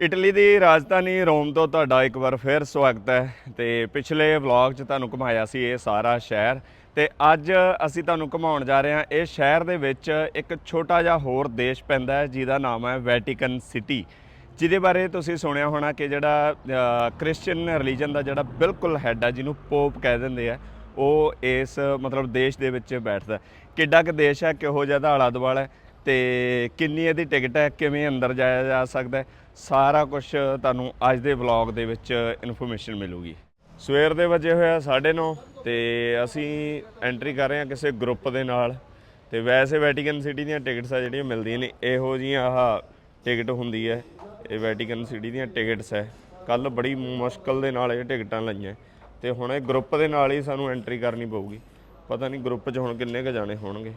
Italy ਦੀ ਰਾਜਧਾਨੀ ਰੋਮ ਤੋਂ ਤੁਹਾਡਾ ਇੱਕ ਵਾਰ ਫਿਰ ਸਵਾਗਤ ਹੈ ਤੇ ਪਿਛਲੇ ਵਲੌਗ 'ਚ ਤੁਹਾਨੂੰ ਘੁਮਾਇਆ ਸੀ ਇਹ ਸਾਰਾ ਸ਼ਹਿਰ ਤੇ ਅੱਜ ਅਸੀਂ ਤੁਹਾਨੂੰ ਘੁਮਾਉਣ ਜਾ ਰਹੇ ਹਾਂ ਇਹ ਸ਼ਹਿਰ ਦੇ ਵਿੱਚ ਇੱਕ ਛੋਟਾ ਜਿਹਾ ਹੋਰ ਦੇਸ਼ ਪੈਂਦਾ ਹੈ, ਜਿਹਦਾ ਨਾਮ ਹੈ ਵੈਟੀਕਨ ਸਿਟੀ, ਜਿਹਦੇ ਬਾਰੇ ਤੁਸੀਂ ਸੁਣਿਆ ਹੋਣਾ ਕਿ ਜਿਹੜਾ ਕ੍ਰਿਸਚੀਅਨ ਰਿਲੀਜਨ ਦਾ ਜਿਹੜਾ ਬਿਲਕੁਲ ਹੈੱਡ ਹੈ ਜਿਹਨੂੰ ਪੋਪ ਕਹਿ ਦਿੰਦੇ ਆ, ਉਹ ਇਸ, ਮਤਲਬ ਦੇਸ਼ ਦੇ ਵਿੱਚ ਬੈਠਦਾ ਕਿੱਡਾ ਕੁ ਦੇਸ਼ ਹੈ, ਕਿਹੋ ਜਿਹਾ ਦਾ ਆਲਾ ਦੁਆਲਾ ਹੈ ਤੇ ਕਿੰਨੀ ਇਹਦੀ ਟਿਕਟ ਹੈ, ਕਿਵੇਂ ਅੰਦਰ ਜਾਇਆ ਜਾ ਸਕਦਾ ਹੈ ਸਾਰਾ ਕੁਝ ਤੁਹਾਨੂੰ ਅੱਜ ਦੇ ਵਲੌਗ ਦੇ ਵਿੱਚ ਇਨਫੋਰਮੇਸ਼ਨ ਮਿਲੂਗੀ। ਸਵੇਰ ਦੇ ਵਜੇ ਹੋਇਆ 9:30 ਤੇ ਅਸੀਂ ਐਂਟਰੀ ਕਰ ਰਹੇ ਹਾਂ ਕਿਸੇ ਗਰੁੱਪ ਦੇ ਨਾਲ। ਤੇ ਵੈਸੇ ਵੈਟੀਕਨ ਸਿਟੀ ਦੀਆਂ ਟਿਕਟਸ ਆ ਜਿਹੜੀਆਂ ਮਿਲਦੀਆਂ ਨੇ, ਇਹੋ ਜੀਆਂ ਆਹ ਟਿਕਟ ਹੁੰਦੀ ਹੈ। ਇਹ ਵੈਟੀਕਨ ਸਿਟੀ ਦੀਆਂ ਟਿਕਟਸ ਹੈ। ਕੱਲ ਬੜੀ ਮੁਸ਼ਕਲ ਦੇ ਨਾਲ ਇਹ ਟਿਕਟਾਂ ਲਈਆਂ। ਤੇ ਹੁਣ ਇਹ ਗਰੁੱਪ ਦੇ ਨਾਲ ਹੀ ਸਾਨੂੰ ਐਂਟਰੀ ਕਰਨੀ ਪਊਗੀ। ਪਤਾ ਨਹੀਂ ਗਰੁੱਪ 'ਚ ਹੁਣ ਕਿੰਨੇ ਕ ਜਾਣੇ ਹੋਣਗੇ।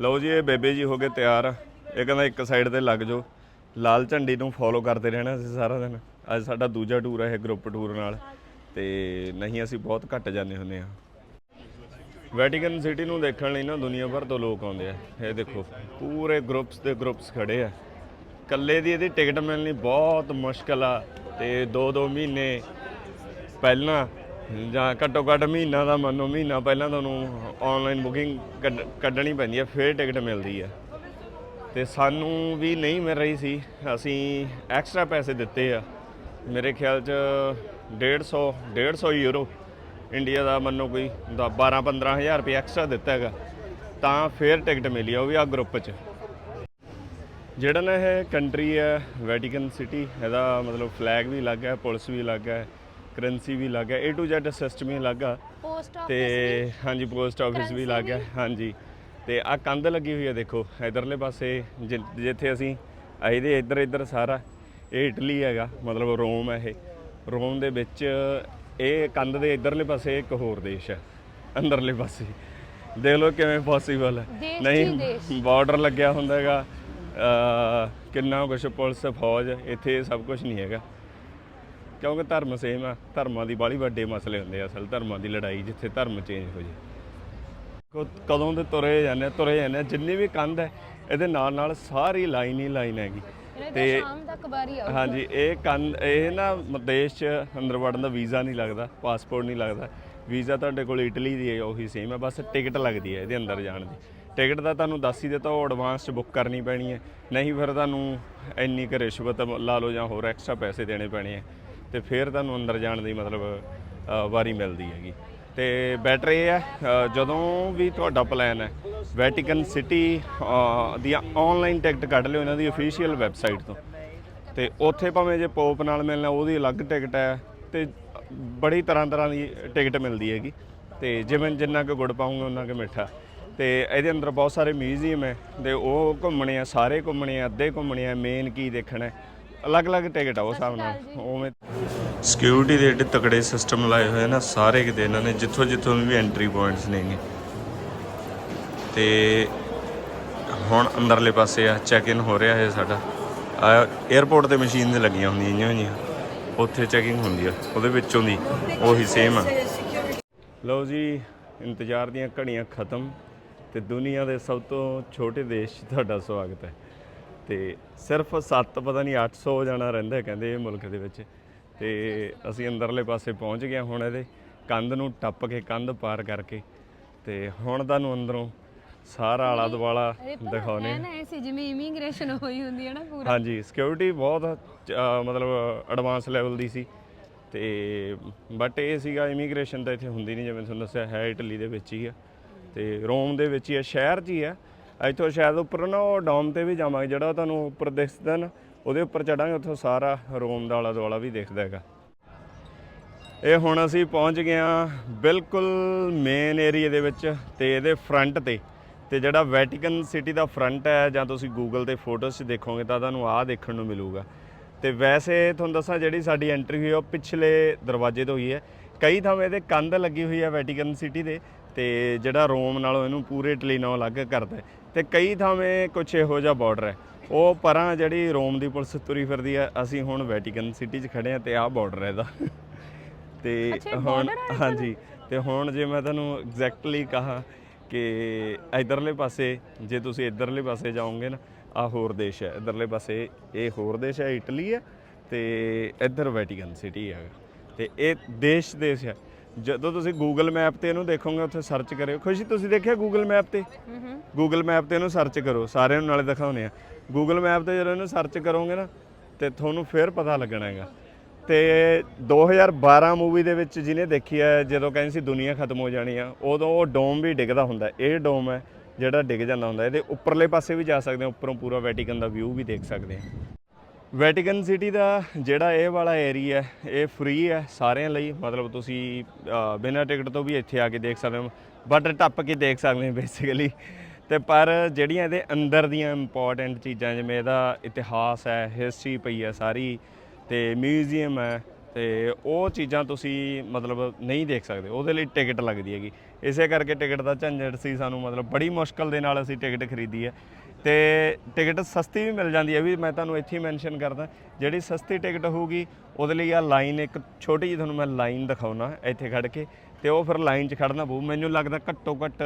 ਲਓ ਜੀ, ਇਹ ਬੇਬੇ ਜੀ ਹੋ ਗਏ ਤਿਆਰ। ਇਹ ਕਹਿੰਦਾ ਇੱਕ ਸਾਈਡ ਤੇ ਲੱਗ ਜਾਓ। ਲਾਲ ਝੰਡੀ ਨੂੰ ਫੋਲੋ ਕਰਦੇ ਰਹਿਣਾ ਅਸੀਂ ਸਾਰਾ ਦਿਨ। ਅੱਜ ਸਾਡਾ ਦੂਜਾ ਟੂਰ ਹੈ ਇਹ ਗਰੁੱਪ ਟੂਰ ਨਾਲ। ਤੇ ਨਹੀਂ, ਅਸੀਂ ਬਹੁਤ ਘੱਟ ਜਾਂਦੇ ਹੁੰਦੇ ਆ ਵੈਟੀਕਨ ਸਿਟੀ ਨੂੰ ਦੇਖਣ ਲਈ ਨਾ ਦੁਨੀਆ ਭਰ ਤੋਂ ਲੋਕ ਆਉਂਦੇ ਆ। ਇਹ ਦੇਖੋ, ਪੂਰੇ ਗਰੁੱਪਸ ਦੇ ਗਰੁੱਪਸ ਖੜੇ ਆ। ਕੱਲੇ ਦੀ ਇਹਦੀ ਟਿਕਟ ਮਿਲਣੀ ਬਹੁਤ ਮੁਸ਼ਕਲ ਆ। ਤੇ 2-2 ਮਹੀਨੇ ਪਹਿਲਾਂ, ਜਾਂ ਘੱਟੋ ਘੱਟ ਮਹੀਨਾ ਦਾ ਮੰਨੋ, ਮਹੀਨਾ ਪਹਿਲਾਂ ਤੁਹਾਨੂੰ ਆਨਲਾਈਨ ਬੁਕਿੰਗ ਕੱਢਣੀ ਪੈਂਦੀ ਹੈ ਫਿਰ ਟਿਕਟ ਮਿਲਦੀ ਹੈ ਤੇ ਸਾਨੂੰ ਵੀ ਨਹੀਂ ਮਿਲ ਰਹੀ ਸੀ। ਅਸੀਂ ਐਕਸਟਰਾ ਪੈਸੇ ਦਿੱਤੇ ਆ। ਮੇਰੇ ਖਿਆਲ ਚ 150 150 ਯੂਰੋ ਇੰਡੀਆ ਦਾ ਮੰਨੋ ਕੋਈ 12 15000 ਰੁਪਏ ਐਕਸਟਰਾ ਦਿੱਤਾ ਹੈਗਾ। ਤਾਂ ਫਿਰ ਟਿਕਟ ਮਿਲੀ ਆ ਉਹ ਵੀ ਆ ਗਰੁੱਪ 'ਚ। ਜਿਹੜਾ ਨਾ ਇਹ ਕੰਟਰੀ ਹੈ ਵੈਟੀਕਨ ਸਿਟੀ ਇਹਦਾ ਮਤਲਬ ਫਲੈਗ ਵੀ ਲੱਗਾ ਹੈ ਪੁਲਿਸ ਵੀ ਲੱਗਾ ਹੈ ਕਰੰਸੀ ਵੀ ਲੱਗਾ ਹੈ A to Z ਸਿਸਟਮ ਹੀ ਲੱਗਾ ਪੋਸਟ ਤੇ ਹਾਂਜੀ ਪੋਸਟ ਆਫਿਸ ਵੀ ਲੱਗ ਗਿਆ ਹਾਂਜੀ। ਤੇ ਆ ਕੰਧ ਲੱਗੀ ਹੋਈ ਹੈ ਦੇਖੋ ਇਧਰਲੇ ਪਾਸੇ ਜਿ- ਜਿੱਥੇ ਅਸੀਂ ਆਏ ਦੇ ਇੱਧਰ ਇੱਧਰ ਸਾਰਾ ਇਹ ਇਟਲੀ ਹੈਗਾ ਮਤਲਬ ਰੋਮ ਹੈ ਇਹ। ਰੋਮ ਦੇ ਵਿੱਚ ਇਹ ਕੰਧ ਦੇ ਇੱਧਰਲੇ ਪਾਸੇ ਇੱਕ ਹੋਰ ਦੇਸ਼ ਹੈ ਅੰਦਰਲੇ ਪਾਸੇ। ਦੇਖ ਲਓ ਕਿਵੇਂ ਪੋਸੀਬਲ ਹੈ। ਦੇਸ਼ ਨਹੀਂ ਹੀ ਦੇਸ਼। ਬਾਰਡਰ ਲੱਗਿਆ ਹੁੰਦਾ ਹੈਗਾ ਕਿੰਨਾ ਕੁਛ ਪੁਲਿਸ ਫੌਜ ਇੱਥੇ ਇਹ ਸਭ ਕੁਝ ਨਹੀਂ ਹੈਗਾ। ਕਿਉਂਕਿ ਧਰਮ ਸੇਮ ਆ ਧਰਮਾਂ ਦੀ ਬਾਲੀ ਵੱਡੇ ਮਸਲੇ ਹੁੰਦੇ ਆ ਅਸਲ ਧਰਮਾਂ ਦੀ ਲੜਾਈ ਜਿੱਥੇ ਧਰਮ ਚੇਂਜ ਹੋ ਜੇ। ਕਦੋਂ ਦੇ ਤੁਰੇ ਜਾਂਦੇ ਆ, ਤੁਰੇ ਜਾਂਦੇ ਆ। ਜਿੰਨੀ ਵੀ ਕੰਧ ਹੈ ਇਹਦੇ ਨਾਲ ਨਾਲ ਸਾਰੀ ਲਾਈਨ ਹੀ ਲਾਈਨ ਹੈਗੀ। ਤੇ ਦਾ ਸ਼ਾਮ ਤੱਕ ਬਾਰੀ ਆਉ ਹਾਂਜੀ ਇਹ ਕੰਧ ਇਹ ਨਾ ਦੇਸ਼ 'ਚ ਅੰਦਰ ਵੜਨ ਦਾ ਵੀਜ਼ਾ ਨਹੀਂ ਲੱਗਦਾ ਪਾਸਪੋਰਟ ਨਹੀਂ ਲੱਗਦਾ। ਵੀਜ਼ਾ ਤੁਹਾਡੇ ਕੋਲ ਇਟਲੀ ਦੀ ਹੈ ਉਹੀ ਸੇਮ ਹੈ ਬਸ ਟਿਕਟ ਲੱਗਦੀ ਹੈ ਇਹਦੇ ਅੰਦਰ ਜਾਣ ਦੀ। ਟਿਕਟ ਦਾ ਤੁਹਾਨੂੰ ਦੱਸ ਹੀ ਦਿੱਤਾ ਉਹ ਐਡਵਾਂਸ 'ਚ ਬੁੱਕ ਕਰਨੀ ਪੈਣੀ ਹੈ। ਨਹੀਂ ਫਿਰ ਤੁਹਾਨੂੰ ਇੰਨੀ ਕੁ ਰਿਸ਼ਵਤ ਲਾ ਲਓ ਜਾਂ ਹੋਰ ਐਕਸਟਰਾ ਪੈਸੇ ਦੇਣੇ ਪੈਣੇ ਆ ਤੇ ਫਿਰ ਤੁਹਾਨੂੰ ਅੰਦਰ ਜਾਣ ਦੀ ਮਤਲਬ ਅ, ਵਾਰੀ ਮਿਲਦੀ ਹੈਗੀ। ਤੇ ਬੈਟਰ ਇਹ ਹੈ ਜਦੋਂ ਵੀ ਤੁਹਾਡਾ ਪਲਾਨ ਹੈ ਵੈਟੀਕਨ ਸਿਟੀ ਦੀਆਂ ਆਨਲਾਈਨ ਟਿਕਟ ਕੱਢ ਲਿਓ ਇਹਨਾਂ ਦੀ ਅਫੀਸ਼ੀਅਲ ਵੈਬਸਾਈਟ ਤੋਂ। ਤੇ ਉੱਥੇ ਭਾਵੇਂ ਜੇ ਪੋਪ ਨਾਲ ਮਿਲਣਾ, ਉਹਦੀ ਅਲੱਗ ਟਿਕਟ ਹੈ ਤੇ ਬੜੀ ਤਰ੍ਹਾਂ ਤਰ੍ਹਾਂ ਦੀ ਟਿਕਟ ਮਿਲਦੀ ਹੈਗੀ। ਤੇ ਜਿਵੇਂ ਜਿੰਨਾ ਕੁ ਗੁੜ ਪਾਉਂਗੇ ਉਹਨਾਂ ਕੁ ਮਿੱਠਾ। ਤੇ ਇਹਦੇ ਅੰਦਰ ਬਹੁਤ ਸਾਰੇ ਮਿਊਜ਼ੀਅਮ ਹੈ, ਤੇ ਉਹ ਘੁੰਮਣੇ ਆ, ਸਾਰੇ ਘੁੰਮਣੇ ਆ, ਅੱਧੇ ਘੁੰਮਣੇ ਆ ਮੇਨ ਕੀ ਦੇਖਣਾ ਅਲੱਗ-ਅਲੱਗ ਟਿਕਟ ਆ ਉਹ ਹਿਸਾਬ ਨਾਲ, ਉਵੇਂ। ਸਿਕਿਉਰਿਟੀ ਦੇ ਏਡੇ ਤਕੜੇ ਸਿਸਟਮ ਲਾਏ ਹੋਏ ਨਾ, ਸਾਰੇ ਕਿਤੇ ਇਹਨਾਂ ਨੇ, ਜਿੱਥੋਂ ਜਿੱਥੋਂ ਵੀ ਐਂਟਰੀ ਪੁਆਇੰਟਸ ਨੇਗੇ ਤੇ ਹੁਣ ਅੰਦਰਲੇ ਪਾਸੇ ਆ ਚੈੱਕ ਇਨ ਹੋ ਰਿਹਾ ਹੈ ਸਾਡਾ। ਆ 에어ਪੋਰਟ ਤੇ ਮਸ਼ੀਨ ਦੇ ਲੱਗੀਆਂ ਹੁੰਦੀਆਂ ਜਿਹੀਆਂ ਜਿਹੀਆਂ ਉੱਥੇ ਚੈਕਿੰਗ ਹੁੰਦੀ ਆ, ਉਹਦੇ ਵਿੱਚੋਂ ਦੀ ਉਹੀ ਸੇਮ ਆ। ਲਓ ਜੀ, ਇੰਤਜ਼ਾਰ ਦੀਆਂ ਘੜੀਆਂ ਖਤਮ ਤੇ ਦੁਨੀਆ ਦੇ ਸਭ ਤੋਂ ਛੋਟੇ ਦੇਸ਼ 'ਚ ਤੁਹਾਡਾ ਸਵਾਗਤ ਹੈ। ਤੇ ਸਿਰਫ 7 ਪਤਾ ਨਹੀਂ 800 ਜਾਣਾ ਰਹਿੰਦਾ ਕਹਿੰਦੇ ਇਹ ਮੁਲਕ ਦੇ ਵਿੱਚ। ਤੇ ਅਸੀਂ ਅੰਦਰਲੇ ਪਾਸੇ ਪਹੁੰਚ ਗਏ ਹੁਣ ਇਹਦੇ ਕੰਧ ਨੂੰ ਟੱਪ ਕੇ ਕੰਧ ਪਾਰ ਕਰਕੇ ਤੇ ਹੁਣ ਤੁਹਾਨੂੰ ਅੰਦਰੋਂ ਸਾਰਾ ਆਲਾ ਦੁਆਲਾ ਦਿਖਾਉਨੇ ਹੈ ਨਾ ਐਸੀ ਜਿਵੇਂ ਇਮੀਗ੍ਰੇਸ਼ਨ ਹੋਈ ਹੁੰਦੀ ਹੈ ਨਾ ਪੂਰਾ। ਹਾਂਜੀ ਸਿਕਿਉਰਿਟੀ ਬਹੁਤ ਮਤਲਬ ਐਡਵਾਂਸ ਲੈਵਲ ਦੀ ਸੀ ਤੇ ਬਟ ਇਹ ਸੀਗਾ ਇਮੀਗ੍ਰੇਸ਼ਨ ਤਾਂ ਇੱਥੇ ਹੁੰਦੀ ਨਹੀਂ ਜਿਵੇਂ ਤੁਹਾਨੂੰ ਦੱਸਿਆ ਹੈ ਇਟਲੀ ਦੇ ਵਿੱਚ ਹੀ ਆ ਤੇ ਰੋਮ ਦੇ ਵਿੱਚ ਹੀ ਆ ਸ਼ਹਿਰ 'ਚ ਹੀ ਆ। ਇੱਥੋਂ ਸ਼ਾਇਦ ਉੱਪਰ ਨਾ ਉਹ ਡੋਮ ਤੇ ਵੀ ਜਾਵਾਂਗੇ ਜਿਹੜਾ ਤੁਹਾਨੂੰ ਉੱਪਰ ਦਿਖਦਾ ਨਾ ਉਹਦੇ ਉੱਪਰ ਚੜਾਂਗੇ, ਉੱਥੋਂ ਸਾਰਾ ਰੋਮ ਦਾ ਆਲਾ ਦੁਆਲਾ ਵੀ ਦੇਖਦਾ ਹੈਗਾ। ਇਹ ਹੁਣ ਅਸੀਂ ਪਹੁੰਚ ਗਏ ਹਾਂ ਬਿਲਕੁਲ ਮੇਨ ਏਰੀਆ ਦੇ ਵਿੱਚ ਤੇ ਇਹਦੇ ਫਰੰਟ ਤੇ। ਤੇ ਜਿਹੜਾ ਵੈਟੀਕਨ ਸਿਟੀ ਦਾ ਫਰੰਟ ਹੈ, ਜਾਂ ਤੁਸੀਂ ਗੂਗਲ ਤੇ ਫੋਟੋਜ਼ 'ਚ ਦੇਖੋਗੇ ਤਾਂ ਤੁਹਾਨੂੰ ਆਹ ਦੇਖਣ ਨੂੰ ਮਿਲੂਗਾ। ਤੇ ਵੈਸੇ ਤੁਹਾਨੂੰ ਦੱਸਾਂ ਜਿਹੜੀ ਸਾਡੀ ਐਂਟਰੀ ਹੋਈ ਆ, ਉਹ ਪਿਛਲੇ ਦਰਵਾਜ਼ੇ ਤੋਂ ਹੋਈ ਹੈ। ਕਈ ਥਾਵੇਂ ਇਹਦੇ ਕੰਧ ਲੱਗੀ ਹੋਈ ਹੈ ਵੈਟੀਕਨ ਸਿਟੀ ਦੇ, ਤੇ ਜਿਹੜਾ ਰੋਮ ਨਾਲੋਂ ਇਹਨੂੰ ਪੂਰੇ ਇਟਲੀ ਨਾਲੋਂ ਅਲੱਗ ਕਰਦਾ ਹੈ। ਤੇ ਕਈ ਥਾਵੇਂ ਕੁਛ ਇਹੋ ਜਿਹਾ ਬਾਰਡਰ ਹੈ। ਉਹ ਪਰਾਂ ਜਿਹੜੀ ਰੋਮ ਦੀ ਪੁਲਿਸ ਤੁਰੀ ਫਿਰਦੀ ਹੈ ਅਸੀਂ ਹੁਣ ਵੈਟੀਕਨ ਸਿਟੀ 'ਚ ਖੜੇ ਆ ਤੇ ਆਹ ਬਾਰਡਰ ਹੈ ਇਹਦਾ। ਤੇ ਹੁਣ ਹੈ ਹਾਂਜੀ ਤੇ ਹੁਣ ਜੇ ਮੈਂ ਤੁਹਾਨੂੰ ਐਗਜ਼ੈਕਟਲੀ ਕਹਾ ਕਿ ਇਧਰਲੇ ਪਾਸੇ ਜੇ ਤੁਸੀਂ ਇਧਰਲੇ ਪਾਸੇ ਜਾਓਗੇ ਨਾ ਆ ਹੋਰ ਦੇਸ਼ ਹੈ ਇਧਰਲੇ ਪਾਸੇ ਇਹ ਹੋਰ ਦੇਸ਼ ਹੈ ਇਟਲੀ ਹੈ ਤੇ ਇੱਧਰ ਵੈਟੀਕਨ ਸਿਟੀ ਹੈਗਾ ਤੇ ਇਹ ਦੇਸ਼ ਦੇਸ਼ ਹੈ ਜਦੋਂ ਤੁਸੀਂ ਗੂਗਲ ਮੈਪ ਤੇ ਇਹਨੂੰ ਦੇਖੋਗੇ ਉੱਥੇ ਸਰਚ ਕਰਿਓ। ਖੁਸ਼ੀ ਤੁਸੀਂ ਦੇਖਿਆ ਗੂਗਲ ਮੈਪ ਤੇ? ਗੂਗਲ ਮੈਪ ਤੇ ਇਹਨੂੰ ਸਰਚ ਕਰੋ। ਸਾਰਿਆਂ ਨੂੰ ਨਾਲੇ ਦਿਖਾਉਨੇ ਆ ਗੂਗਲ ਮੈਪ ਤੇ ਜਦੋਂ ਇਹਨੂੰ ਸਰਚ ਕਰੋਗੇ ਨਾ ਤੇ ਤੁਹਾਨੂੰ ਫਿਰ ਪਤਾ ਲੱਗਣਾ ਹੈਗਾ। ਤੇ 2012 ਮੂਵੀ ਦੇ ਵਿੱਚ ਜਿਹਨੇ ਦੇਖੀ ਹੈ ਜਦੋਂ ਕਹਿੰਦੇ ਸੀ ਦੁਨੀਆ ਖਤਮ ਹੋ ਜਾਣੀ ਆ ਉਦੋਂ ਉਹ ਡੋਮ ਵੀ ਡਿੱਗਦਾ ਹੁੰਦਾ ਇਹ ਡੋਮ ਹੈ ਜਿਹੜਾ ਡਿੱਗ ਜਾਂਦਾ ਹੁੰਦਾ ਇਹਦੇ ਉੱਪਰਲੇ ਪਾਸੇ ਵੀ ਜਾ ਸਕਦੇ ਆ ਉੱਪਰੋਂ ਪੂਰਾ ਵੈਟੀਕਨ ਦਾ ਵਿਊ ਵੀ ਦੇਖ ਸਕਦੇ ਆ ਵੈਟੀਕਨ ਸਿਟੀ ਦਾ ਜਿਹੜਾ ਇਹ ਵਾਲਾ ਏਰੀਆ ਇਹ ਫ੍ਰੀ ਹੈ ਸਾਰਿਆਂ ਲਈ। ਮਤਲਬ ਤੁਸੀਂ ਬਿਨਾਂ ਟਿਕਟ ਤੋਂ ਵੀ ਇੱਥੇ ਆ ਕੇ ਦੇਖ ਸਕਦੇ ਹੋ। ਬਟ ਟੱਪ ਕੇ ਦੇਖ ਸਕਦੇ ਹੋ ਬੇਸਿਕਲੀ ਤੇ ਪਰ ਜਿਹੜੀਆਂ ਇਹਦੇ ਅੰਦਰ ਦੀਆਂ ਇੰਪੋਰਟੈਂਟ ਚੀਜ਼ਾਂ, ਜਿਵੇਂ ਇਹਦਾ ਇਤਿਹਾਸ ਹੈ ਹਿਸਟਰੀ ਪਈ ਹੈ ਸਾਰੀ, ਤੇ ਮਿਊਜ਼ੀਅਮ ਹੈ, ਤੇ ਉਹ ਚੀਜ਼ਾਂ ਤੁਸੀਂ ਮਤਲਬ ਨਹੀਂ ਦੇਖ ਸਕਦੇ। ਉਹਦੇ ਲਈ ਟਿਕਟ ਲੱਗਦੀ ਹੈਗੀ। ਇਸੇ ਕਰਕੇ ਟਿਕਟ ਦਾ ਝੰਜਟ ਸੀ ਸਾਨੂੰ, ਮਤਲਬ ਬੜੀ ਮੁਸ਼ਕਲ ਦੇ ਨਾਲ ਅਸੀਂ ਟਿਕਟ ਖਰੀਦੀ ਹੈ। ਤੇ ਟਿਕਟ ਸਸਤੀ ਵੀ ਮਿਲ ਜਾਂਦੀ ਹੈ। ਵੀ ਮੈਂ ਤੁਹਾਨੂੰ ਇੱਥੇ ਹੀ ਮੈਂਸ਼ਨ ਕਰਦਾ। ਜਿਹੜੀ ਸਸਤੀ ਟਿਕਟ ਹੋਊਗੀ, ਉਹਦੇ ਲਈ ਆ ਲਾਈਨ ਇੱਕ ਛੋਟੀ ਜਿਹੀ ਤੁਹਾਨੂੰ ਮੈਂ ਲਾਈਨ ਦਿਖਾਉਣਾ ਇੱਥੇ ਖੜ ਕੇ। ਤੇ ਉਹ ਫਿਰ ਲਾਈਨ 'ਚ ਖੜਨਾ ਪਊ। ਮੈਨੂੰ ਲੱਗਦਾ ਘੱਟੋ ਘੱਟ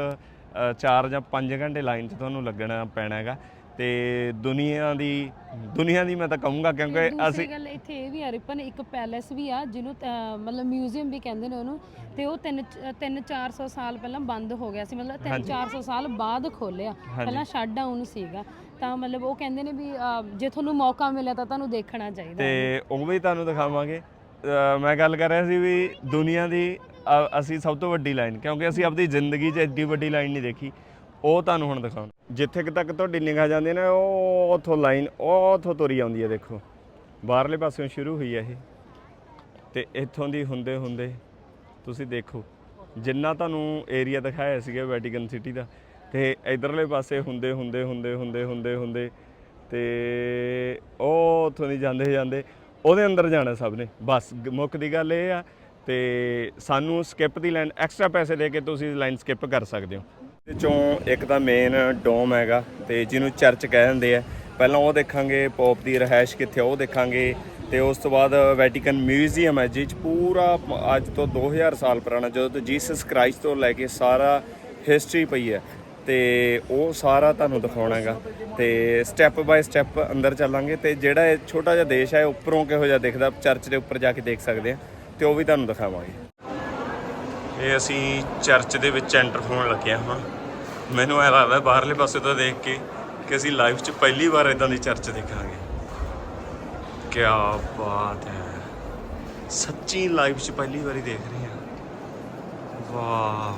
4 ਜਾਂ 5 ਘੰਟੇ ਲਾਈਨ 'ਚ ਤੁਹਾਨੂੰ ਲੱਗਣਾ ਪੈਣਾ ਹੈਗਾ। ਤੇ ਦੁਨੀਆ ਦੀ ਦੁਨੀਆ ਦੀ ਮੈਂ ਤਾਂ ਕਹੂੰਗਾ ਕਿਉਂਕਿ ਅਸੀਂ ਗੱਲ ਇੱਥੇ ਇਹ ਵੀ ਆ ਰਿਪਨ ਇੱਕ ਪੈਲੇਸ ਵੀ ਆ ਜਿਹਨੂੰ ਅਹ, ਮਤਲਬ ਮਿਊਜ਼ੀਅਮ ਵੀ ਕਹਿੰਦੇ ਨੇ ਉਹਨੂੰ ਤੇ ਉਹ 3 3 400 ਸਾਲ ਪਹਿਲਾਂ ਬੰਦ ਹੋ ਗਿਆ ਸੀ ਮਤਲਬ 3 400 ਸਾਲ ਬਾਅਦ ਖੋਲਿਆ ਪਹਿਲਾਂ ਸ਼ਟ ਡਾਊਨ ਸੀਗਾ। ਤਾਂ ਮਤਲਬ ਉਹ ਕਹਿੰਦੇ ਨੇ ਵੀ ਅਹ, ਜੇ ਤੁਹਾਨੂੰ ਮੌਕਾ ਮਿਲਿਆ ਤਾਂ ਤੁਹਾਨੂੰ ਦੇਖਣਾ ਚਾਹੀਦਾ। ਤੇ ਉਹ ਵੀ ਤੁਹਾਨੂੰ ਦਿਖਾਵਾਂਗੇ। ਮੈਂ ਗੱਲ ਕਰ ਰਿਹਾ ਸੀ ਵੀ ਦੁਨੀਆ ਦੀ ਅ, ਅਸੀਂ ਸਭ ਤੋਂ ਵੱਡੀ ਲਾਈਨ ਕਿਉਂਕਿ ਅਸੀਂ ਆਪਣੀ ਜ਼ਿੰਦਗੀ 'ਚ ਐਡੀ ਵੱਡੀ ਲਾਈਨ ਨਹੀਂ ਦੇਖੀ। ਉਹ ਤੁਹਾਨੂੰ ਹੁਣ ਦਿਖਾਉਣ। ਜਿੱਥੇ ਤੱਕ ਤੁਹਾਡੀ ਨਿਗਾਹ ਜਾਂਦੀ ਹੈ ਨਾ, ਉਹ ਉਥੋਂ ਲਾਈਨ, ਉਹ ਉਥੋਂ ਤੁਰੀ ਆਉਂਦੀ ਹੈ, ਦੇਖੋ। ਬਾਹਰਲੇ ਪਾਸਿਓਂ ਸ਼ੁਰੂ ਹੋਈ ਹੈ ਇਹ। ਤੇ ਇੱਥੋਂ ਦੀ ਹੁੰਦੇ ਹੁੰਦੇ ਤੁਸੀਂ ਦੇਖੋ, ਜਿੰਨਾ ਤੁਹਾਨੂੰ ਏਰੀਆ ਦਿਖਾਇਆ ਸੀਗਾ ਵੈਟੀਕਨ ਸਿਟੀ ਦਾ, ਤੇ ਇਧਰਲੇ ਪਾਸੇ ਹੁੰਦੇ ਹੁੰਦੇ ਹੁੰਦੇ ਹੁੰਦੇ ਹੁੰਦੇ ਹੁੰਦੇ, ਤੇ ਉਹ ਉੱਥੋਂ ਦੀ ਜਾਂਦੇ ਜਾਂਦੇ ਉਹਦੇ ਅੰਦਰ ਜਾਣਾ ਸਭ ਨੇ। ਬਸ ਮੁੱਖ ਦੀ ਗੱਲ ਇਹ ਆ, ਤੇ ਸਾਨੂੰ ਸਕਿਪ ਦੀ ਲਾਈਨ ਐਕਸਟਰਾ ਪੈਸੇ ਦੇ ਕੇ ਤੁਸੀਂ ਲਾਈਨ ਸਕਿਪ ਕਰ ਸਕਦੇ ਹੋ। ਇਹ ਚੋਂ ਇੱਕ ਤਾਂ ਮੇਨ ਡੋਮ ਹੈਗਾ ਤੇ ਜਿਹਨੂੰ ਚਰਚ ਕਹਿ ਦਿੰਦੇ ਆ। ਪਹਿਲਾਂ ਉਹ ਦੇਖਾਂਗੇ, ਪੋਪ ਦੀ ਰਹਿائش ਕਿੱਥੇ ਉਹ ਦੇਖਾਂਗੇ। ਤੇ ਉਸ ਤੋਂ ਬਾਅਦ ਵੈਟੀਕਨ ਮਿਊਜ਼ੀਅਮ ਹੈ ਜਿਹਦੇ 'ਚ ਪੂਰਾ ਅੱਜ ਤੋਂ 2000 ਸਾਲ ਪੁਰਾਣਾ, ਜਦੋਂ ਤੋਂ ਜੀਸਸ ਕ੍ਰਾਈਸਟ ਤੋਂ ਲੈ ਕੇ ਸਾਰਾ ਹਿਸਟਰੀ ਪਈ ਹੈ। ਤੇ ਉਹ ਸਾਰਾ ਤੁਹਾਨੂੰ ਦਿਖਾਉਣਾ ਹੈਗਾ। ਤੇ ਸਟੈਪ ਬਾਈ ਸਟੈਪ ਅੰਦਰ ਚੱਲਾਂਗੇ ਤੇ ਜਿਹੜਾ ਇਹ ਛੋਟਾ ਜਿਹਾ ਦੇਸ਼ ਹੈ ਉੱਪਰੋਂ ਕਿਹੋ ਜਿਹਾ ਦਿਖਦਾ, ਚਰਚ ਦੇ ਉੱਪਰ ਜਾ ਕੇ ਦੇਖ ਸਕਦੇ ਆ। ਤੇ ਉਹ ਵੀ ਤੁਹਾਨੂੰ ਦਿਖਾਵਾਂਗੇ। ਇਹ ਅਸੀਂ ਚਰਚ ਦੇ ਵਿੱਚ ਐਂਟਰ ਹੋਣ ਲੱਗੇ ਹਾਂ। ਮੈਨੂੰ ਐ ਲੱਗਦਾ ਬਾਹਰਲੇ ਪਾਸੇ ਤੋਂ ਦੇਖ ਕੇ ਕਿ ਅਸੀਂ ਲਾਈਫ 'ਚ ਪਹਿਲੀ ਵਾਰ ਇਦਾਂ ਦੀ ਚਰਚ ਦੇਖਾਂਗੇ। ਕੀ ਬਾਤ ਹੈ। ਸੱਚੀ ਲਾਈਫ 'ਚ ਪਹਿਲੀ ਵਾਰੀ ਦੇਖ ਰਹੇ ਹਾਂ। ਵਾਹ।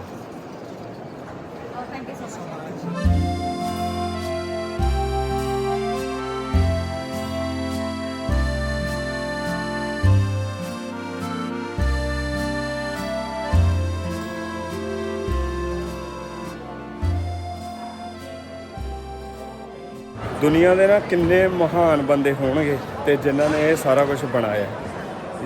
ਦੁਨੀਆ ਦੇ ਨਾ ਕਿੰਨੇ ਮਹਾਨ ਬੰਦੇ ਹੋਣਗੇ ਤੇ ਜਿਨ੍ਹਾਂ ਨੇ ਇਹ ਸਾਰਾ ਕੁਝ ਬਣਾਇਆ।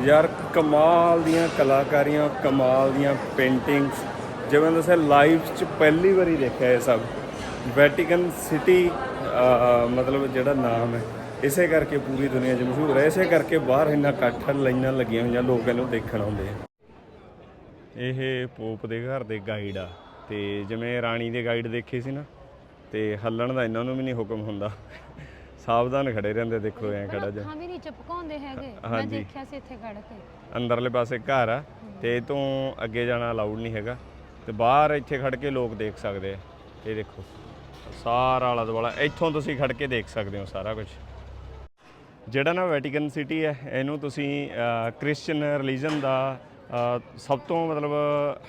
ਯਾਰ, ਕਮਾਲ ਦੀਆਂ ਕਲਾਕਾਰੀਆਂ, ਕਮਾਲ ਦੀਆਂ ਪੇਂਟਿੰਗਸ ਜਿਵੇਂ ਦੱਸਿਆ ਲਾਈਫ 'ਚ ਪਹਿਲੀ ਵਾਰੀ ਦੇਖਿਆ ਇਹ ਸਭ। ਵੈਟੀਕਨ ਸਿਟੀ ਮਤਲਬ ਜਿਹੜਾ ਨਾਮ ਹੈ, ਇਸੇ ਕਰਕੇ ਪੂਰੀ ਦੁਨੀਆ 'ਚ ਮਸ਼ਹੂਰ ਹੈ। ਇਸੇ ਕਰਕੇ ਬਾਹਰ ਇੰਨਾ ਇਕੱਠ ਲਾਈਨਾਂ ਲੱਗੀਆਂ ਹੋਈਆਂ, ਲੋਕ ਇਹਨੂੰ ਦੇਖਣ ਆਉਂਦੇ ਆ। ਇਹ ਪੋਪ ਦੇ ਘਰ ਦੇ ਗਾਈਡ ਆ। ਤੇ ਜਿਵੇਂ ਰਾਣੀ ਦੇ ਗਾਈਡ ਦੇਖੇ ਸੀ ਨਾ ਤੇ ਹੱਲਣ ਦਾ ਇਹਨਾਂ ਨੂੰ ਵੀ ਨਹੀਂ ਹੁਕਮ ਹੁੰਦਾ। ਸਾਵਧਾਨ ਖੜੇ ਰਹਿੰਦੇ ਦੇਖੋ ਐ ਖੜਾ ਜਾ ਹਾਂ ਵੀ ਨਹੀਂ ਚਪਕਾਉਂਦੇ ਹੈਗੇ। ਮੈਂ ਹਾਂਜੀ। ਦੇਖਿਆ ਸੀ ਇੱਥੇ ਖੜ ਕੇ। ਅੰਦਰਲੇ ਪਾਸੇ ਘਰ ਆ ਤੇ ਇਹ ਤੋਂ ਅੱਗੇ ਜਾਣਾ ਅਲਾਉਡ ਨਹੀਂ ਹੈਗਾ। ਤੇ ਬਾਹਰ ਇੱਥੇ ਖੜ ਕੇ ਲੋਕ ਦੇਖ ਸਕਦੇ ਆ। ਇਹ ਦੇਖੋ ਸਾਰਾ ਆਲਾ ਦੁਆਲਾ। ਇੱਥੋਂ ਤੁਸੀਂ ਖੜ ਕੇ ਦੇਖ ਸਕਦੇ ਹੋ ਸਾਰਾ ਕੁਝ ਜਿਹੜਾ ਨਾ ਵੈਟੀਕਨ ਸਿਟੀ ਹੈ ਇਹਨੂੰ ਤੁਸੀਂ ਕ੍ਰਿਸਚੀਅਨ ਰਿਲੀਜਨ ਦਾ ਸਭ ਤੋਂ ਮਤਲਬ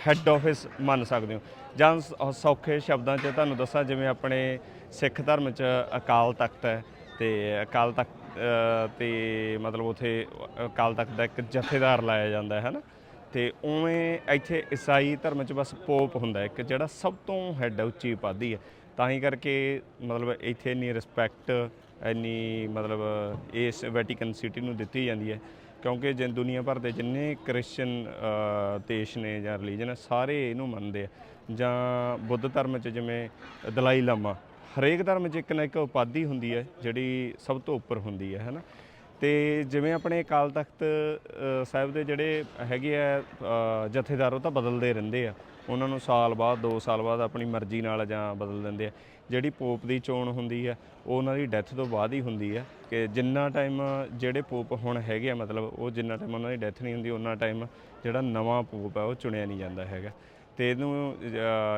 ਹੈੱਡ ਆਫਿਸ ਮੰਨ ਸਕਦੇ ਹੋ। ਜਾਂ ਸ- ਸੌਖੇ ਸ਼ਬਦਾਂ 'ਚ ਤੁਹਾਨੂੰ ਦੱਸਾਂ ਜਿਵੇਂ ਆਪਣੇ ਸਿੱਖ ਧਰਮ 'ਚ ਅਕਾਲ ਤਖਤ ਹੈ ਤੇ ਅਕਾਲ ਤਖਤ ਅ, ਤੇ ਮਤਲਬ ਉਥੇ ਅਕਾਲ ਤਖਤ ਦਾ ਇੱਕ ਜਥੇਦਾਰ ਲਾਇਆ ਜਾਂਦਾ ਹੈ ਨਾ? ਤੇ ਉਵੇਂ ਇੱਥੇ ਈਸਾਈ ਧਰਮ 'ਚ ਬਸ ਪੋਪ ਹੁੰਦਾ ਇੱਕ ਜਿਹੜਾ ਸਭ ਤੋਂ ਹੈੱਡ ਹੈ ਉੱਚੀ ਉਪਾਧੀ ਹੈ। ਤਾਂ ਹੀ ਕਰਕੇ ਮਤਲਬ ਇੱਥੇ ਇੰਨੀ ਰਿਸਪੈਕਟ ਇੰਨੀ ਮਤਲਬ ਇਸ ਵੈਟੀਕਨ ਸਿਟੀ ਨੂੰ ਦਿੱਤੀ ਜਾਂਦੀ ਹੈ। ਕਿਉਂਕਿ ਜਿਨ ਦੁਨੀਆ ਭਰ ਦੇ ਜਿੰਨੇ ਕ੍ਰਿਸਚੀਅਨ ਦੇਸ਼ ਨੇ ਜਾਂ ਰਿਲੀਜਨ ਸਾਰੇ ਇਹਨੂੰ ਮੰਨਦੇ ਆ। ਜਾਂ ਬੁੱਧ ਧਰਮ 'ਚ ਜਿਵੇਂ ਦਲਾਈ ਲਾਮਾ, ਹਰੇਕ ਧਰਮ 'ਚ ਇੱਕ ਨਾ ਇੱਕ ਉਪਾਧੀ ਹੁੰਦੀ ਹੈ, ਜਿਹੜੀ ਸਭ ਤੋਂ ਉੱਪਰ ਹੁੰਦੀ ਹੈ, ਹੈਨਾ? ਤੇ ਜਿਵੇਂ ਆਪਣੇ ਅਕਾਲ ਤਖਤ ਸਾਹਿਬ ਦੇ ਜਿਹੜੇ ਹੈਗੇ ਆ ਜਥੇਦਾਰ, ਉਹ ਤਾਂ ਬਦਲਦੇ ਰਹਿੰਦੇ ਆ। ਉਹਨਾਂ ਨੂੰ ਸਾਲ ਬਾਅਦ 2 ਸਾਲ ਬਾਅਦ ਆਪਣੀ ਮਰਜ਼ੀ ਨਾਲ ਜਾਂ ਬਦਲ ਦਿੰਦੇ ਆ। ਜਿਹੜੀ ਪੋਪ ਦੀ ਚੋਣ ਹੁੰਦੀ ਹੈ ਉਹ ਉਹਨਾਂ ਦੀ ਡੈਥ ਤੋਂ ਬਾਅਦ ਹੀ ਹੁੰਦੀ ਹੈ ਕਿ ਜਿੰਨਾ ਟਾਈਮ ਜਿਹੜੇ ਪੋਪ ਹੁਣ ਹੈਗੇ ਆ ਮਤਲਬ ਉਹ ਜਿੰਨਾ ਟਾਈਮ ਉਹਨਾਂ ਦੀ ਡੈਥ ਨਹੀਂ ਹੁੰਦੀ ਉਹਨਾਂ ਟਾਈਮ ਜਿਹੜਾ ਨਵਾਂ ਪੋਪ ਆ ਉਹ ਚੁਣਿਆ ਨਹੀਂ ਜਾਂਦਾ ਹੈਗਾ। ਤੇ ਇਹਨੂੰ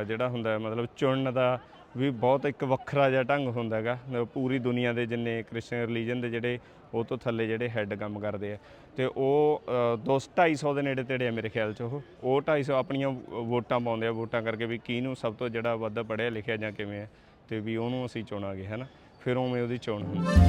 ਜਿਹੜਾ ਹੁੰਦਾ ਮਤਲਬ ਚੁਣਨ ਦਾ ਵੀ ਬਹੁਤ ਇੱਕ ਵੱਖਰਾ ਜਿਹਾ ਢੰਗ ਹੁੰਦਾ ਹੈਗਾ। ਅ, ਪੂਰੀ ਦੁਨੀਆ ਦੇ ਜਿੰਨੇ ਕ੍ਰਿਸਚੀਅਨ ਰਿਲੀਜਨ ਦੇ ਜਿਹੜੇ ਉਹ ਤੋਂ ਥੱਲੇ ਜਿਹੜੇ ਹੈੱਡ ਕੰਮ ਕਰਦੇ ਆ। ਤੇ ਉਹ ਅ, ਦੋ 250 ਦੇ ਨੇੜੇ ਤੇੜੇ ਆ ਮੇਰੇ ਖਿਆਲ ਚ ਉਹ। ਉਹ 250 ਆਪਣੀਆਂ ਵੋਟਾਂ ਪਾਉਂਦੇ ਆ ਵੋਟਾਂ ਕਰਕੇ ਵੀ ਕਿਹਨੂੰ ਸਭ ਤੋਂ ਜਿਹੜਾ ਵੱਧ ਪੜ੍ਹਿਆ ਲਿਖਿਆ ਜਾਂ ਕਿਵੇਂ ਹੈ ਤੇ ਵੀ ਉਹਨੂੰ ਅਸੀਂ ਚੁਣਾਂਗੇ, ਹੈਨਾ? ਫਿਰ ਉਵੇਂ ਉਹਦੀ ਚੋਣ ਹੁੰਦੀ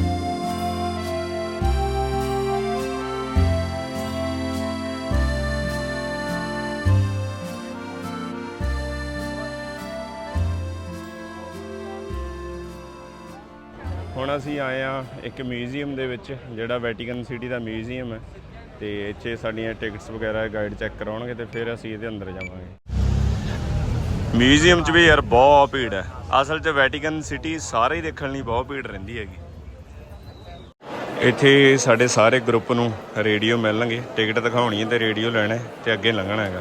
ਹੁਣ ਅਸੀਂ ਆਏ ਆ ਇੱਕ ਮਿਊਜ਼ੀਅਮ ਦੇ ਵਿੱਚ, ਜਿਹੜਾ ਵੈਟੀਕਨ ਸਿਟੀ ਦਾ ਮਿਊਜ਼ੀਅਮ ਹੈ। ਤੇ ਇੱਥੇ ਸਾਡੀਆਂ ਟਿਕਟਸ ਵਗੈਰਾ ਗਾਈਡ ਚੈੱਕ ਕਰਾਉਣਗੇ ਤੇ ਫਿਰ ਅਸੀਂ ਇਹਦੇ ਅੰਦਰ ਜਾਵਾਂਗੇ। ਮਿਊਜ਼ੀਅਮ 'ਚ ਵੀ ਯਾਰ ਬਹੁਤ ਭੀੜ ਹੈ। ਅਸਲ 'ਚ ਵੈਟੀਕਨ ਸਿਟੀ ਸਾਰੇ ਹੀ ਦੇਖਣ ਲਈ ਬਹੁਤ ਭੀੜ ਰਹਿੰਦੀ ਹੈਗੀ। ਇੱਥੇ ਸਾਡੇ ਸਾਰੇ ਗਰੁੱਪ ਨੂੰ ਰੇਡੀਓ ਮਿਲਣਗੇ। ਟਿਕਟ ਦਿਖਾਉਣੀ ਹੈ ਤੇ ਰੇਡੀਓ ਲੈਣਾ ਹੈ ਤੇ ਅੱਗੇ ਲੰਘਣਾ ਹੈਗਾ।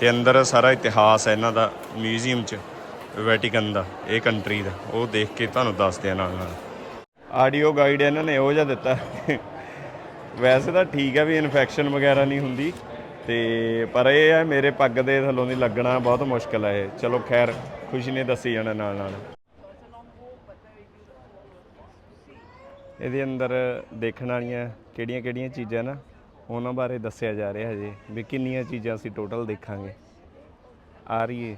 ਤੇ ਅੰਦਰ ਸਾਰਾ ਇਤਿਹਾਸ ਹੈ ਇਹਨਾਂ ਦਾ ਮਿਊਜ਼ੀਅਮ 'ਚ ਵੈਟੀਕਨ ਦਾ, ਇਹ ਕੰਟਰੀ ਦਾ। ਉਹ ਦੇਖ ਕੇ ਤੁਹਾਨੂੰ ਦੱਸਦੇ ਆ ਨਾਲ ਨਾਲ। ਆਡੀਓ ਗਾਈਡ ਇਹਨਾਂ ਨੇ ਉਹ ਜਿਹਾ ਦਿੱਤਾ। ਵੈਸੇ ਤਾਂ ਠੀਕ ਹੈ ਵੀ ਇਨਫੈਕਸ਼ਨ ਵਗੈਰਾ ਨਹੀਂ ਹੁੰਦੀ। ਤੇ ਪਰ ਇਹ ਹੈ ਮੇਰੇ ਪੱਗ ਦੇ ਥੱਲੋਂ ਦੀ ਲੱਗਣਾ, ਬਹੁਤ ਮੁਸ਼ਕਲ ਹੈ ਇਹ। ਚਲੋ ਖੈਰ, ਖੁਸ਼ੀ ਨੇ ਦੱਸੀ ਜਾਣਾ ਨਾਲ ਨਾਲ। ਇਹਦੇ ਅੰਦਰ ਦੇਖਣ ਵਾਲੀਆਂ ਕਿਹੜੀਆਂ ਕਿਹੜੀਆਂ ਚੀਜ਼ਾਂ ਨਾ, ਉਹਨਾਂ ਬਾਰੇ ਦੱਸਿਆ ਜਾ ਰਿਹਾ ਹਜੇ, ਵੀ ਕਿੰਨੀਆਂ ਚੀਜ਼ਾਂ ਅਸੀਂ ਟੋਟਲ ਦੇਖਾਂਗੇ। ਆ ਰਹੀ ਹੈ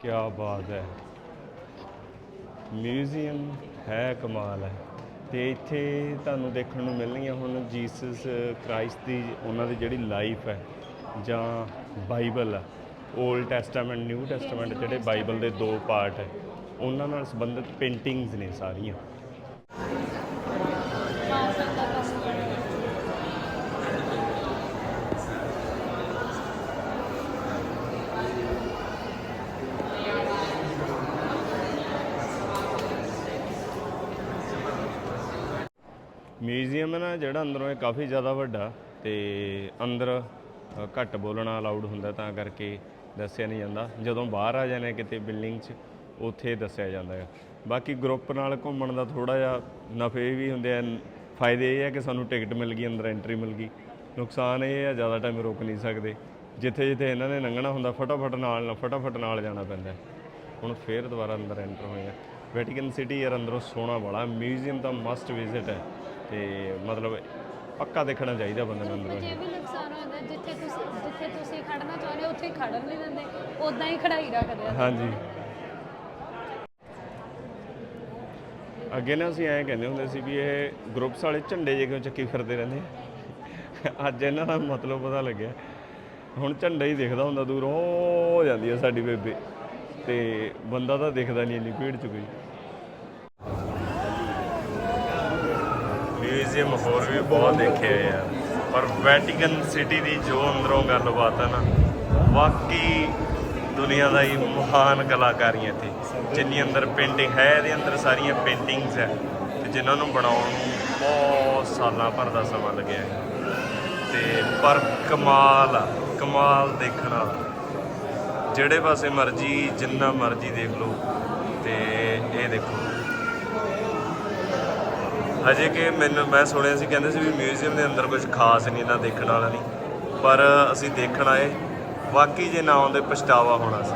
ਕੀ ਬਾਤ ਹੈ। ਮਿਊਜ਼ੀਅਮ ਹੈ ਕਮਾਲ ਹੈ। ਤੇ ਇੱਥੇ ਤੁਹਾਨੂੰ ਦੇਖਣ ਨੂੰ ਮਿਲਣਗੀਆਂ ਹੁਣ ਜੀਸਸ ਕ੍ਰਾਈਸਟ ਦੀ ਉਹਨਾਂ ਦੀ ਜਿਹੜੀ ਲਾਈਫ ਹੈ ਜਾਂ ਬਾਈਬਲ ਹੈ। 올ਡ ਟੈਸਟਾਮੈਂਟ, ਨਿਊ ਟੈਸਟਾਮੈਂਟ ਜਿਹੜੇ ਬਾਈਬਲ ਦੇ ਦੋ ਪਾਰਟ ਹੈ, ਉਹਨਾਂ ਨਾਲ ਸੰਬੰਧਿਤ ਪੇਂਟਿੰਗਸ ਨੇ ਸਾਰੀਆਂ। ਮਿਊਜ਼ੀਅਮ ਹੈ ਨਾ ਜਿਹੜਾ ਅੰਦਰੋਂ ਇਹ ਕਾਫੀ ਜ਼ਿਆਦਾ ਵੱਡਾ ਤੇ ਅੰਦਰ ਘੱਟ ਬੋਲਣਾ ਅਲਾਉਡ ਹੁੰਦਾ ਤਾਂ ਕਰਕੇ ਦੱਸਿਆ ਨਹੀਂ ਜਾਂਦਾ। ਜਦੋਂ ਬਾਹਰ ਆ ਜਾਂਦੇ ਕਿਤੇ ਬਿਲਡਿੰਗ 'ਚ, ਉੱਥੇ ਦੱਸਿਆ ਜਾਂਦਾ ਹੈ ਬਾਕੀ ਗਰੁੱਪ ਨਾਲ ਘੁੰਮਣ ਦਾ ਥੋੜਾ ਜਿਹਾ ਨਫੇ ਵੀ ਹੁੰਦੇ ਆ। ਫਾਇਦੇ ਇਹ ਹੈ ਕਿ ਸਾਨੂੰ ਟਿਕਟ ਮਿਲ ਗਈ, ਅੰਦਰ ਐਂਟਰੀ ਮਿਲ ਗਈ। ਨੁਕਸਾਨ ਇਹ ਹੈ ਜ਼ਿਆਦਾ ਟਾਈਮ ਰੁਕ ਨਹੀਂ ਸਕਦੇ। ਜਿੱਥੇ ਜਿੱਥੇ ਇਹਨਾਂ ਨੇ ਲੰਘਣਾ ਹੁੰਦਾ, ਫਟਾਫਟ ਨਾਲ ਨਾਲ ਫਟਾਫਟ ਨਾਲ ਜਾਣਾ ਪੈਂਦਾ ਹੁਣ ਫੇਰ ਦੁਬਾਰਾ ਅੰਦਰ ਐਂਟਰ ਹੋਏ ਆ। ਵੈਟੀਕਨ ਸਿਟੀ ਯਾਰ, ਅੰਦਰੋਂ ਸੋਹਣਾ ਬੜਾ ਮਿਊਜ਼ੀਅਮ ਤਾਂ ਮਸਟ ਵਿਜ਼ਿਟ ਹੈ। ਤੇ ਮਤਲਬ ਪੱਕਾ ਦੇਖਣਾ ਚਾਹੀਦਾ ਬੰਦੇ ਨੂੰ ਅੰਦਰੋਂ ਜੇ ਵੀ ਨੁਕਸਾਨ ਹੁੰਦਾ ਜਿੱਥੇ ਤੁਸੀਂ ਜਿੱਥੇ ਤੁਸੀਂ ਖੜਨਾ ਚਾਹੁੰਦੇ ਹੋ ਉੱਥੇ ਖੜਨ ਨਹੀਂ ਦਿੰਦੇ। ਉਦਾਂ ਹੀ ਖੜਾਈ ਰੱਖਦੇ ਆ। ਹਾਂਜੀ। ਅੱਗੇ ਨਾ ਅਸੀਂ ਐਂ ਕਹਿੰਦੇ ਹੁੰਦੇ ਸੀ ਵੀ ਇਹ ਗਰੁੱਪਸ ਵਾਲੇ ਝੰਡੇ ਜੇ ਕਿਉਂ ਚੱਕੀ ਫਿਰਦੇ ਰਹਿੰਦੇ ਆ? ਅੱਜ ਇਹਨਾਂ ਦਾ ਮਤਲਬ ਪਤਾ ਲੱਗਿਆ। ਹੁਣ ਝੰਡਾ ਹੀ ਦਿਖਦਾ ਹੁੰਦਾ ਦੂਰੋਂ ਹੋ ਜਾਂਦੀ ਹੈ ਸਾਡੀ ਬੇਬੇ। ਤੇ ਬੰਦਾ ਤਾਂ ਦਿਖਦਾ ਨਹੀਂ ਇੰਨੀ ਭੀੜ ਚ ਕੋਈ। ਮਿਊਜ਼ੀਅਮ ਹੋਰ ਵੀ ਬਹੁਤ ਦੇਖੇ ਹੋਏ ਆ। ਯਾਰ ਪਰ ਵੈਟੀਕਨ ਸਿਟੀ ਦੀ ਜੋ ਅੰਦਰੋਂ ਗੱਲਬਾਤ ਆ ਨਾ, ਵਾਕਈ ਦੁਨੀਆ ਦਾ ਹੀ ਮਹਾਨ ਕਲਾਕਾਰੀਆਂ ਇੱਥੇ। ਜਿੰਨੀ ਅੰਦਰ ਪੇਂਟਿੰਗ ਹੈ, ਇਹਦੇ ਅੰਦਰ ਸਾਰੀਆਂ ਪੇਂਟਿੰਗਸ ਹੈ ਤੇ ਜਿਨ੍ਹਾਂ ਨੂੰ ਬਣਾਉਣ ਨੂੰ ਬਹੁਤ ਸਾਲਾਂ ਭਰ ਦਾ ਸਮਾਂ ਲੱਗਿਆ ਹੈ। ਤੇ ਪਰ ਕਮਾਲ ਆ, ਕਮਾਲ ਦੇਖਣ ਵਾਲਾ। ਜਿਹੜੇ ਪਾਸੇ ਮਰਜ਼ੀ, ਜਿੰਨਾ ਮਰਜ਼ੀ ਦੇਖ ਲਓ। ਤੇ ਇਹ ਦੇਖੋ। ਹਜੇ ਕਿ ਮੈਨੂੰ, ਮੈਂ ਸੁਣਿਆ ਸੀ, ਕਹਿੰਦੇ ਸੀ ਵੀ ਮਿਊਜ਼ੀਅਮ ਦੇ ਅੰਦਰ ਕੁਝ ਖਾਸ ਨਹੀਂ, ਨਾ ਦੇਖਣ ਵਾਲਾ ਨਹੀਂ। ਪਰ ਅਸੀਂ ਦੇਖਣ ਆਏ। ਵਾਕਈ ਜੇ ਨਾ ਆਉਂਦੇ, ਪਛਤਾਵਾ ਹੋਣਾ ਸੀ।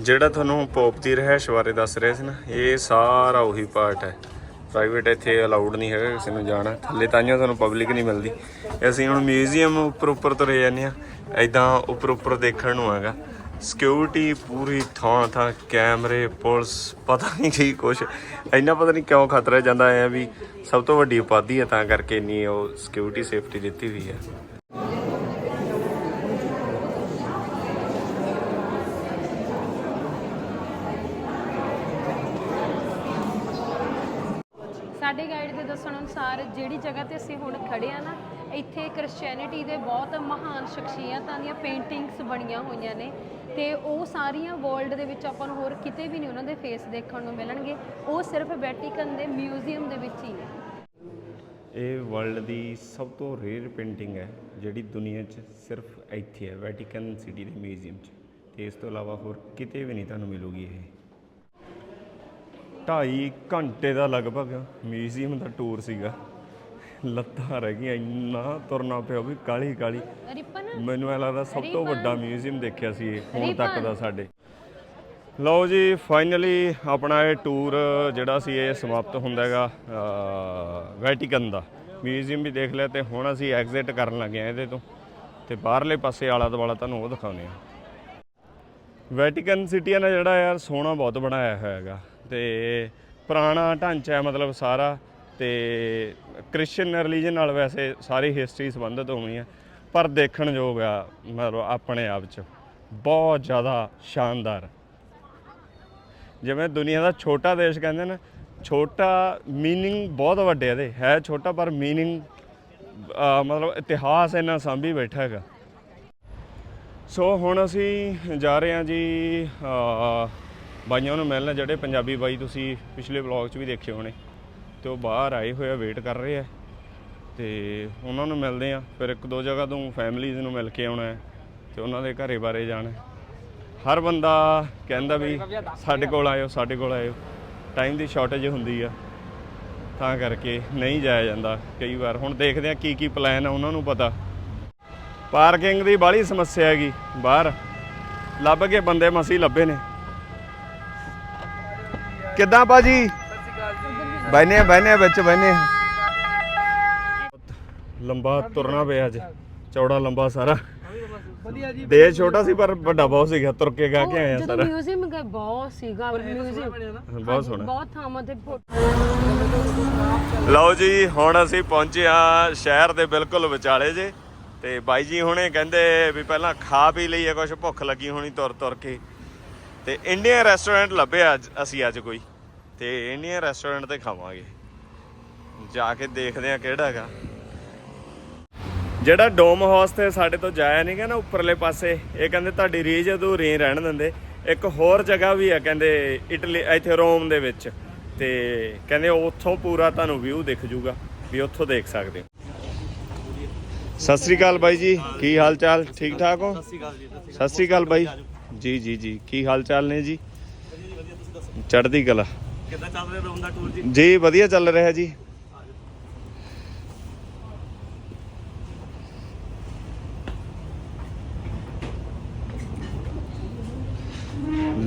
ਜਿਹੜਾ ਤੁਹਾਨੂੰ ਪੋਪ ਦੀ ਰਹਿਸ਼ ਬਾਰੇ ਦੱਸ ਰਿਹਾ ਸੀ ਨਾ, ਇਹ ਸਾਰਾ ਉਹੀ ਪਾਰਟ ਹੈ। ਪ੍ਰਾਈਵੇਟ ਇੱਥੇ ਅਲਾਉਡ ਨਹੀਂ ਹੈਗਾ ਕਿਸੇ ਨੂੰ ਜਾਣਾ। ਥੱਲੇ ਤਾਈਆਂ ਤੁਹਾਨੂੰ ਪਬਲਿਕ ਨਹੀਂ ਮਿਲਦੀ। ਅਸੀਂ ਹੁਣ ਮਿਊਜ਼ੀਅਮ ਉੱਪਰ ਉੱਪਰ ਤੁਰੇ ਜਾਂਦੇ ਆ ਐਦਾਂ ਉੱਪਰ ਉੱਪਰ ਦੇਖਣ ਨੂੰ ਹੈਗਾ। ਸਿਕਿਉਰਿਟੀ ਪੂਰੀ ਥਾਂ ਥਾਂ, ਕੈਮਰੇ, ਪੁਲਿਸ, ਪਤਾ ਨਹੀਂ ਕੀ ਕੁਛ। ਇੰਨਾ ਪਤਾ ਨਹੀਂ ਕਿਉਂ ਖਤਰਾ ਜਾਂਦਾ ਆ ਵੀ ਸਭ ਤੋਂ ਵੱਡੀ ਉਪਾਧੀ ਹੈ, ਤਾਂ ਕਰਕੇ ਇੰਨੀ ਉਹ ਸਿਕਿਉਰਿਟੀ ਸੇਫਟੀ ਦਿੱਤੀ ਹੋਈ ਹੈ ਸਾਡੇ ਗਾਈਡ ਦੇ ਦੱਸਣ ਅਨੁਸਾਰ ਜਿਹੜੀ ਜਗ੍ਹਾ ਤੇ ਅਸੀਂ ਹੁਣ ਖੜੇ ਆ ਨਾ, ਇੱਥੇ ਕ੍ਰਿਸਚੀਅਨਿਟੀ ਦੇ ਬਹੁਤ ਮਹਾਨ ਸ਼ਖਸੀਅਤਾਂ ਦੀਆਂ ਪੇਂਟਿੰਗਸ ਬਣੀਆਂ ਹੋਈਆਂ ਨੇ ਤੇ ਉਹ ਸਾਰੀਆਂ ਵਰਲਡ ਦੇ ਵਿੱਚ ਆਪਾਂ ਨੂੰ ਹੋਰ ਕਿਤੇ ਵੀ ਨਹੀਂ ਉਹਨਾਂ ਦੇ ਫੇਸ ਦੇਖਣ ਨੂੰ ਮਿਲਣਗੇ। ਉਹ ਸਿਰਫ ਵੈਟੀਕਨ ਦੇ ਮਿਊਜ਼ੀਅਮ ਦੇ ਵਿੱਚ ਹੀ ਹੈ। ਇਹ ਵਰਲਡ ਦੀ ਸਭ ਤੋਂ ਰੇਅਰ ਪੇਂਟਿੰਗ ਹੈ, ਜਿਹੜੀ ਦੁਨੀਆ 'ਚ ਸਿਰਫ ਇੱਥੇ ਹੈ ਵੈਟੀਕਨ ਸਿਟੀ ਦੇ ਮਿਊਜ਼ੀਅਮ 'ਚ। ਤੇ ਇਸ ਤੋਂ ਇਲਾਵਾ ਹੋਰ ਕਿਤੇ ਵੀ ਨਹੀਂ ਤੁਹਾਨੂੰ ਮਿਲੂਗੀ ਇਹ। ਢਾਈ ਘੰਟੇ ਦਾ ਲਗਭਗ ਮਿਊਜ਼ੀਅਮ ਦਾ ਟੂਰ ਸੀਗਾ। ਲੱਤਾਂ ਰਹਿ ਗਈਆਂ ਇੰਨਾ ਤੁਰਨਾ ਪਿਆ ਵੀ ਕਾਲੀ ਕਾਲੀ ਰਿਪਨ? ਮੈਨੂੰ ਐ ਲੱਗਦਾ ਸਭ ਤੋਂ ਵੱਡਾ ਮਿਊਜ਼ੀਅਮ ਦੇਖਿਆ ਸੀ ਇਹ ਹੁਣ ਤੱਕ ਦਾ ਸਾਡੇ। ਲਓ ਜੀ ਫਾਈਨਲੀ ਆਪਣਾ ਇਹ ਟੂਰ ਜਿਹੜਾ ਸੀ ਇਹ ਸਮਾਪਤ ਹੁੰਦਾ ਹੈਗਾ ਵੈਟੀਕਨ ਦਾ। ਮਿਊਜ਼ੀਅਮ ਵੀ ਦੇਖ ਲਿਆ ਤੇ ਹੁਣ ਅਸੀਂ ਐਗਜ਼ਿਟ ਕਰਨ ਲੱਗੇ ਆ ਇਹਦੇ ਤੋਂ। ਤੇ ਬਾਹਰਲੇ ਪਾਸੇ ਆਲਾ ਦੁਆਲਾ ਤੁਹਾਨੂੰ ਉਹ ਦਿਖਾਉਂਦੇ ਆ ਵੈਟੀਕਨ ਸਿਟੀ ਨਾ ਜਿਹੜਾ ਯਾਰ ਸੋਹਣਾ ਬਹੁਤ ਬਣਾਇਆ ਹੋਇਆ ਹੈਗਾ। ਤੇ ਪੁਰਾਣਾ ਢਾਂਚਾ ਹੈ ਮਤਲਬ ਸਾਰਾ ਤੇ ਕ੍ਰਿਸਚੀਅਨ ਰਿਲੀਜਨ ਨਾਲ ਵੈਸੇ ਸਾਰੀ ਹਿਸਟਰੀ ਸੰਬੰਧਿਤ ਹੋਣੀ ਹੈ ਪਰ ਦੇਖਣ ਯੋਗ ਆ ਮਤਲਬ ਆਪਣੇ ਆਪ 'ਚ ਬਹੁਤ ਜ਼ਿਆਦਾ ਸ਼ਾਨਦਾਰ ਜਿਵੇਂ ਦੁਨੀਆ ਦਾ ਛੋਟਾ ਦੇਸ਼ ਕਹਿੰਦੇ ਨੇ ਛੋਟਾ मीनिंग ਬਹੁਤ ਵੱਡੇ ਇਹਦੇ ਹੈ ਛੋਟਾ ਪਰ मीनिंग ਮਤਲਬ ਇਤਿਹਾਸ ਇਹਨਾਂ ਸਾਂਭੀ ਬੈਠਾ ਹੈਗਾ ਸੋ ਹੁਣ ਅਸੀਂ ਜਾ ਰਹੇ ਹਾਂ ਜੀ ਅ, ਬਾਈਆਂ ਨੂੰ ਮਿਲਣ ਜਿਹੜੇ ਪੰਜਾਬੀ ਬਾਈ ਤੁਸੀਂ ਪਿਛਲੇ ਵਲੌਗ 'ਚ ਵੀ ਦੇਖੇ ਹੋਣੇ ਤੇ ਉਹ ਬਾਹਰ ਆਏ ਹੋਏ ਆ ਵੇਟ ਕਰ ਰਹੇ ਆ। ਤੇ ਉਹਨਾਂ ਨੂੰ ਮਿਲਦੇ ਆ। ਫਿਰ ਇੱਕ ਦੋ ਜਗ੍ਹਾ ਤੋਂ ਫੈਮਲੀਜ਼ ਨੂੰ ਮਿਲ ਕੇ ਆਉਣਾ ਹੈ ਤੇ ਉਹਨਾਂ ਦੇ ਘਰੇ ਬਾਰੇ ਜਾਣਾ ਹਰ ਬੰਦਾ ਕਹਿੰਦਾ ਵੀ ਸਾਡੇ ਕੋਲ ਆਇਓ, ਸਾਡੇ ਕੋਲ ਆਇਓ। ਟਾਈਮ ਦੀ ਸ਼ਾਰਟੇਜ ਹੁੰਦੀ ਆ। ਤਾਂ ਕਰਕੇ ਨਹੀਂ ਜਾਇਆ ਜਾਂਦਾ ਕਈ ਵਾਰ। ਹੁਣ ਦੇਖਦੇ ਆ ਕੀ ਕੀ ਪਲਾਨ ਆ, ਉਹਨਾਂ ਨੂੰ ਪਤਾ। ਪਾਰਕਿੰਗ ਦੀ ਬਾਹਲੀ ਸਮੱਸਿਆ ਹੈਗੀ, ਬਾਹਰ। ਲੱਭ ਕੇ ਬੰਦੇ ਮਸੀ ਲੱਭੇ ਨੇ। ਕਿੱਦਾਂ ਬਾਜੀ ਬੈਨੇ ਬੈਨੇ ਵਿੱਚ ਬੈਨੇ ਲੰਬਾ ਤੁਰਨਾ ਪਿਆ ਅੱਜ। ਚੌੜਾ ਲੰਬਾ ਸਾਰਾ। ਵਧੀਆ ਜੀ ਦੇਸ਼ ਛੋਟਾ ਸੀ ਪਰ ਵੱਡਾ ਬਹੁਤ ਸੀਗਾ ਤੁਰ ਕੇ ਗਾ ਕੇ ਆਏ ਆ ਜਦੋਂ ਸਾਰਾ। ਮਿਊਜ਼ੀਅਮ ਗਏ ਬਹੁਤ ਸੀਗਾ ਮਿਊਜ਼ੀਅਮ ਬਹੁਤ ਸੋਹਣਾ। ਬਹੁਤ ਥਾਵਾਂ ਤੇ ਫੋ- ਲਓ ਜੀ ਹੁਣ ਅਸੀਂ ਪਹੁੰਚੇ ਆ ਸ਼ਹਿਰ ਦੇ ਬਿਲਕੁਲ ਵਿਚਾਲੇ ਜੇ। ਤੇ ਬਾਈ ਜੀ ਹੁਣੇ ਕਹਿੰਦੇ ਵੀ ਪਹਿਲਾਂ ਖਾ ਪੀ ਲਈਏ ਕੁਝ ਭੁੱਖ ਲੱਗੀ ਹੋਣੀ ਤੁਰ ਤੁਰ ਕੇ। ਤੇ ਇੰਡੀਅਨ ਰੈਸਟੋਰੈਂਟ ਲੱਭਿਆ ਅੱਜ ਅਸੀਂ ਅੱਜ ਕੋਈ। ਤੇ ਇੰਡੀਅਨ ਰੈਸਟੋਰੈਂਟ ਤੇ ਖਾਵਾਂਗੇ। ਜਾ ਕੇ ਦੇਖਦੇ ਆ ਕਿਹੜਾ ਹੈਗਾ। ਜਿਹੜਾ ਡੋਮ ਹਾਊਸ ਤੇ ਸਾਡੇ ਤੋਂ ਜਾਇਆ ਨਹੀਂ ਨਾ ਉੱਪਰਲੇ ਪਾਸੇ, ਇਹ ਕਹਿੰਦੇ ਤੁਹਾਡੀ ਰੀਜ ਅਧੂਰੀ ਰਹਿਣ ਦਿੰਦੇ। ਇੱਕ ਹੋਰ ਜਗ੍ਹਾ ਵੀ ਹੈ ਕਹਿੰਦੇ ਇਟਲੀ, ਇੱਥੇ ਰੋਮ ਦੇ ਵਿੱਚ। ਤੇ ਕਹਿੰਦੇ ਉੱਥੋਂ ਪੂਰਾ ਤੁਹਾਨੂੰ ਵਿਊ ਦਿਖ ਜੂਗਾ, ਵੀ ਉੱਥੋਂ ਦੇਖ ਸਕਦੇ ਹੋ। ਸਤਿ ਸ੍ਰੀ ਅਕਾਲ ਬਾਈ ਜੀ, ਕੀ ਹਾਲ ਚਾਲ ਠੀਕ ਠਾਕ ਹੋ? ਸਤਿ ਸ੍ਰੀ ਅਕਾਲ ਬਾਈ। ਜੀ ਜੀ ਜੀ, ਕੀ ਹਾਲ ਚਾਲ ਨੇ ਜੀ? ਚੜ੍ਹਦੀ ਕਲਾ। ਕਿੱਦਾਂ ਚੱਲ ਰਿਹਾ ਰੋਮ ਦਾ ਟੂਰ ਜੀ? ਜੀ ਵਧੀਆ ਚੱਲ ਰਿਹਾ ਜੀ।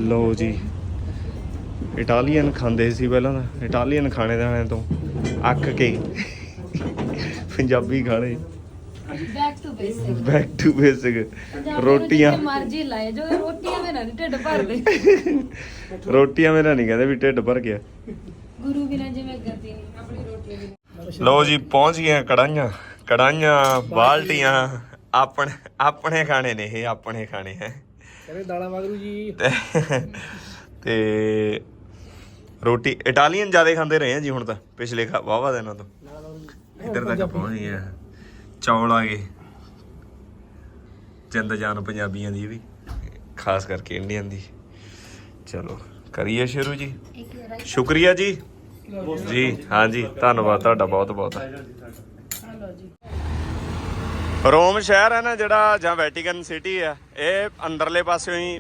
ਲੋ ਜੀ ਇਟਾਲੀਅਨ ਖਾਂਦੇ ਸੀ ਪਹਿਲਾਂ ਤਾਂ ਇਟਾਲੀਅਨ ਖਾਣੇ ਦਾਣੇ ਤੋਂ ਅੱਕ ਕੇ। ਪੰਜਾਬੀ ਖਾਣੇ। Back to basic back to basic ਰੋਟੀਆਂ। ਮਰਜ਼ੀ ਲਾਏ ਜੋ ਨਾਲ ਨੀ ਢਿੱਡ ਭਰਦੇ ਰੋਟੀਆਂ ਮੇਰਾ ਨਹੀਂ ਕਹਿੰਦੇ ਵੀ ਢਿੱਡ ਭਰ ਗਿਆ। ਗੁਰੂ ਬਿਨਾਂ ਜਿਵੇਂ ਗਤੀ ਨਹੀਂ ਆਪਣੀ ਰੋਟੀ ਲੋ ਜੀ ਪਹੁੰਚ ਗਏ ਹਾਂ ਕੜਾਈਆਂ ਕੜਾਈਆਂ ਬਾਲਟੀਆਂ ਆਪਣੇ ਆਪਣੇ ਖਾਣੇ ਨੇ ਇਹ ਆਪਣੇ ਖਾਣੇ ਹੈ। ਕਹਿੰਦੇ ਦਾਣਾ ਮਗਰੂ ਜੀ। ਤੇ ਤੇ ਰੋਟੀ ਇਟਾਲੀਅਨ ਜ਼ਿਆਦਾ ਖਾਂਦੇ ਰਹੇ ਆ ਜੀ ਹੁਣ ਤਾਂ ਪਿਛਲੇ ਵਾਵਾ ਦਿਨਾਂ ਤੋਂ। ਇੱਧਰ ਤੱਕ ਪਹੁੰਚ ਗਏ ਆ ਚੌਲ ਆ ਗਏ। ਜਿੰਦ ਜਾਨ ਪੰਜਾਬੀਆਂ ਦੀ ਵੀ। ਖਾਸ ਕਰਕੇ ਇੰਡੀਅਨ ਦੀ। ਚਲੋ ਕਰੀਏ ਸ਼ੁਰੂ ਜੀ। ਸ਼ੁਕਰੀਆ ਜੀ। ਜੀ ਹਾਂਜੀ ਧੰਨਵਾਦ ਤੁਹਾਡਾ ਬਹੁਤ ਬਹੁਤ। ਰੋਮ ਸ਼ਹਿਰ ਹੈ ਨਾ ਜਿਹੜਾ ਜਾਂ ਵੈਟੀਕਨ ਸਿਟੀ ਹੈ ਇਹ ਅੰਦਰਲੇ ਪਾਸਿਓਂ ਹੀ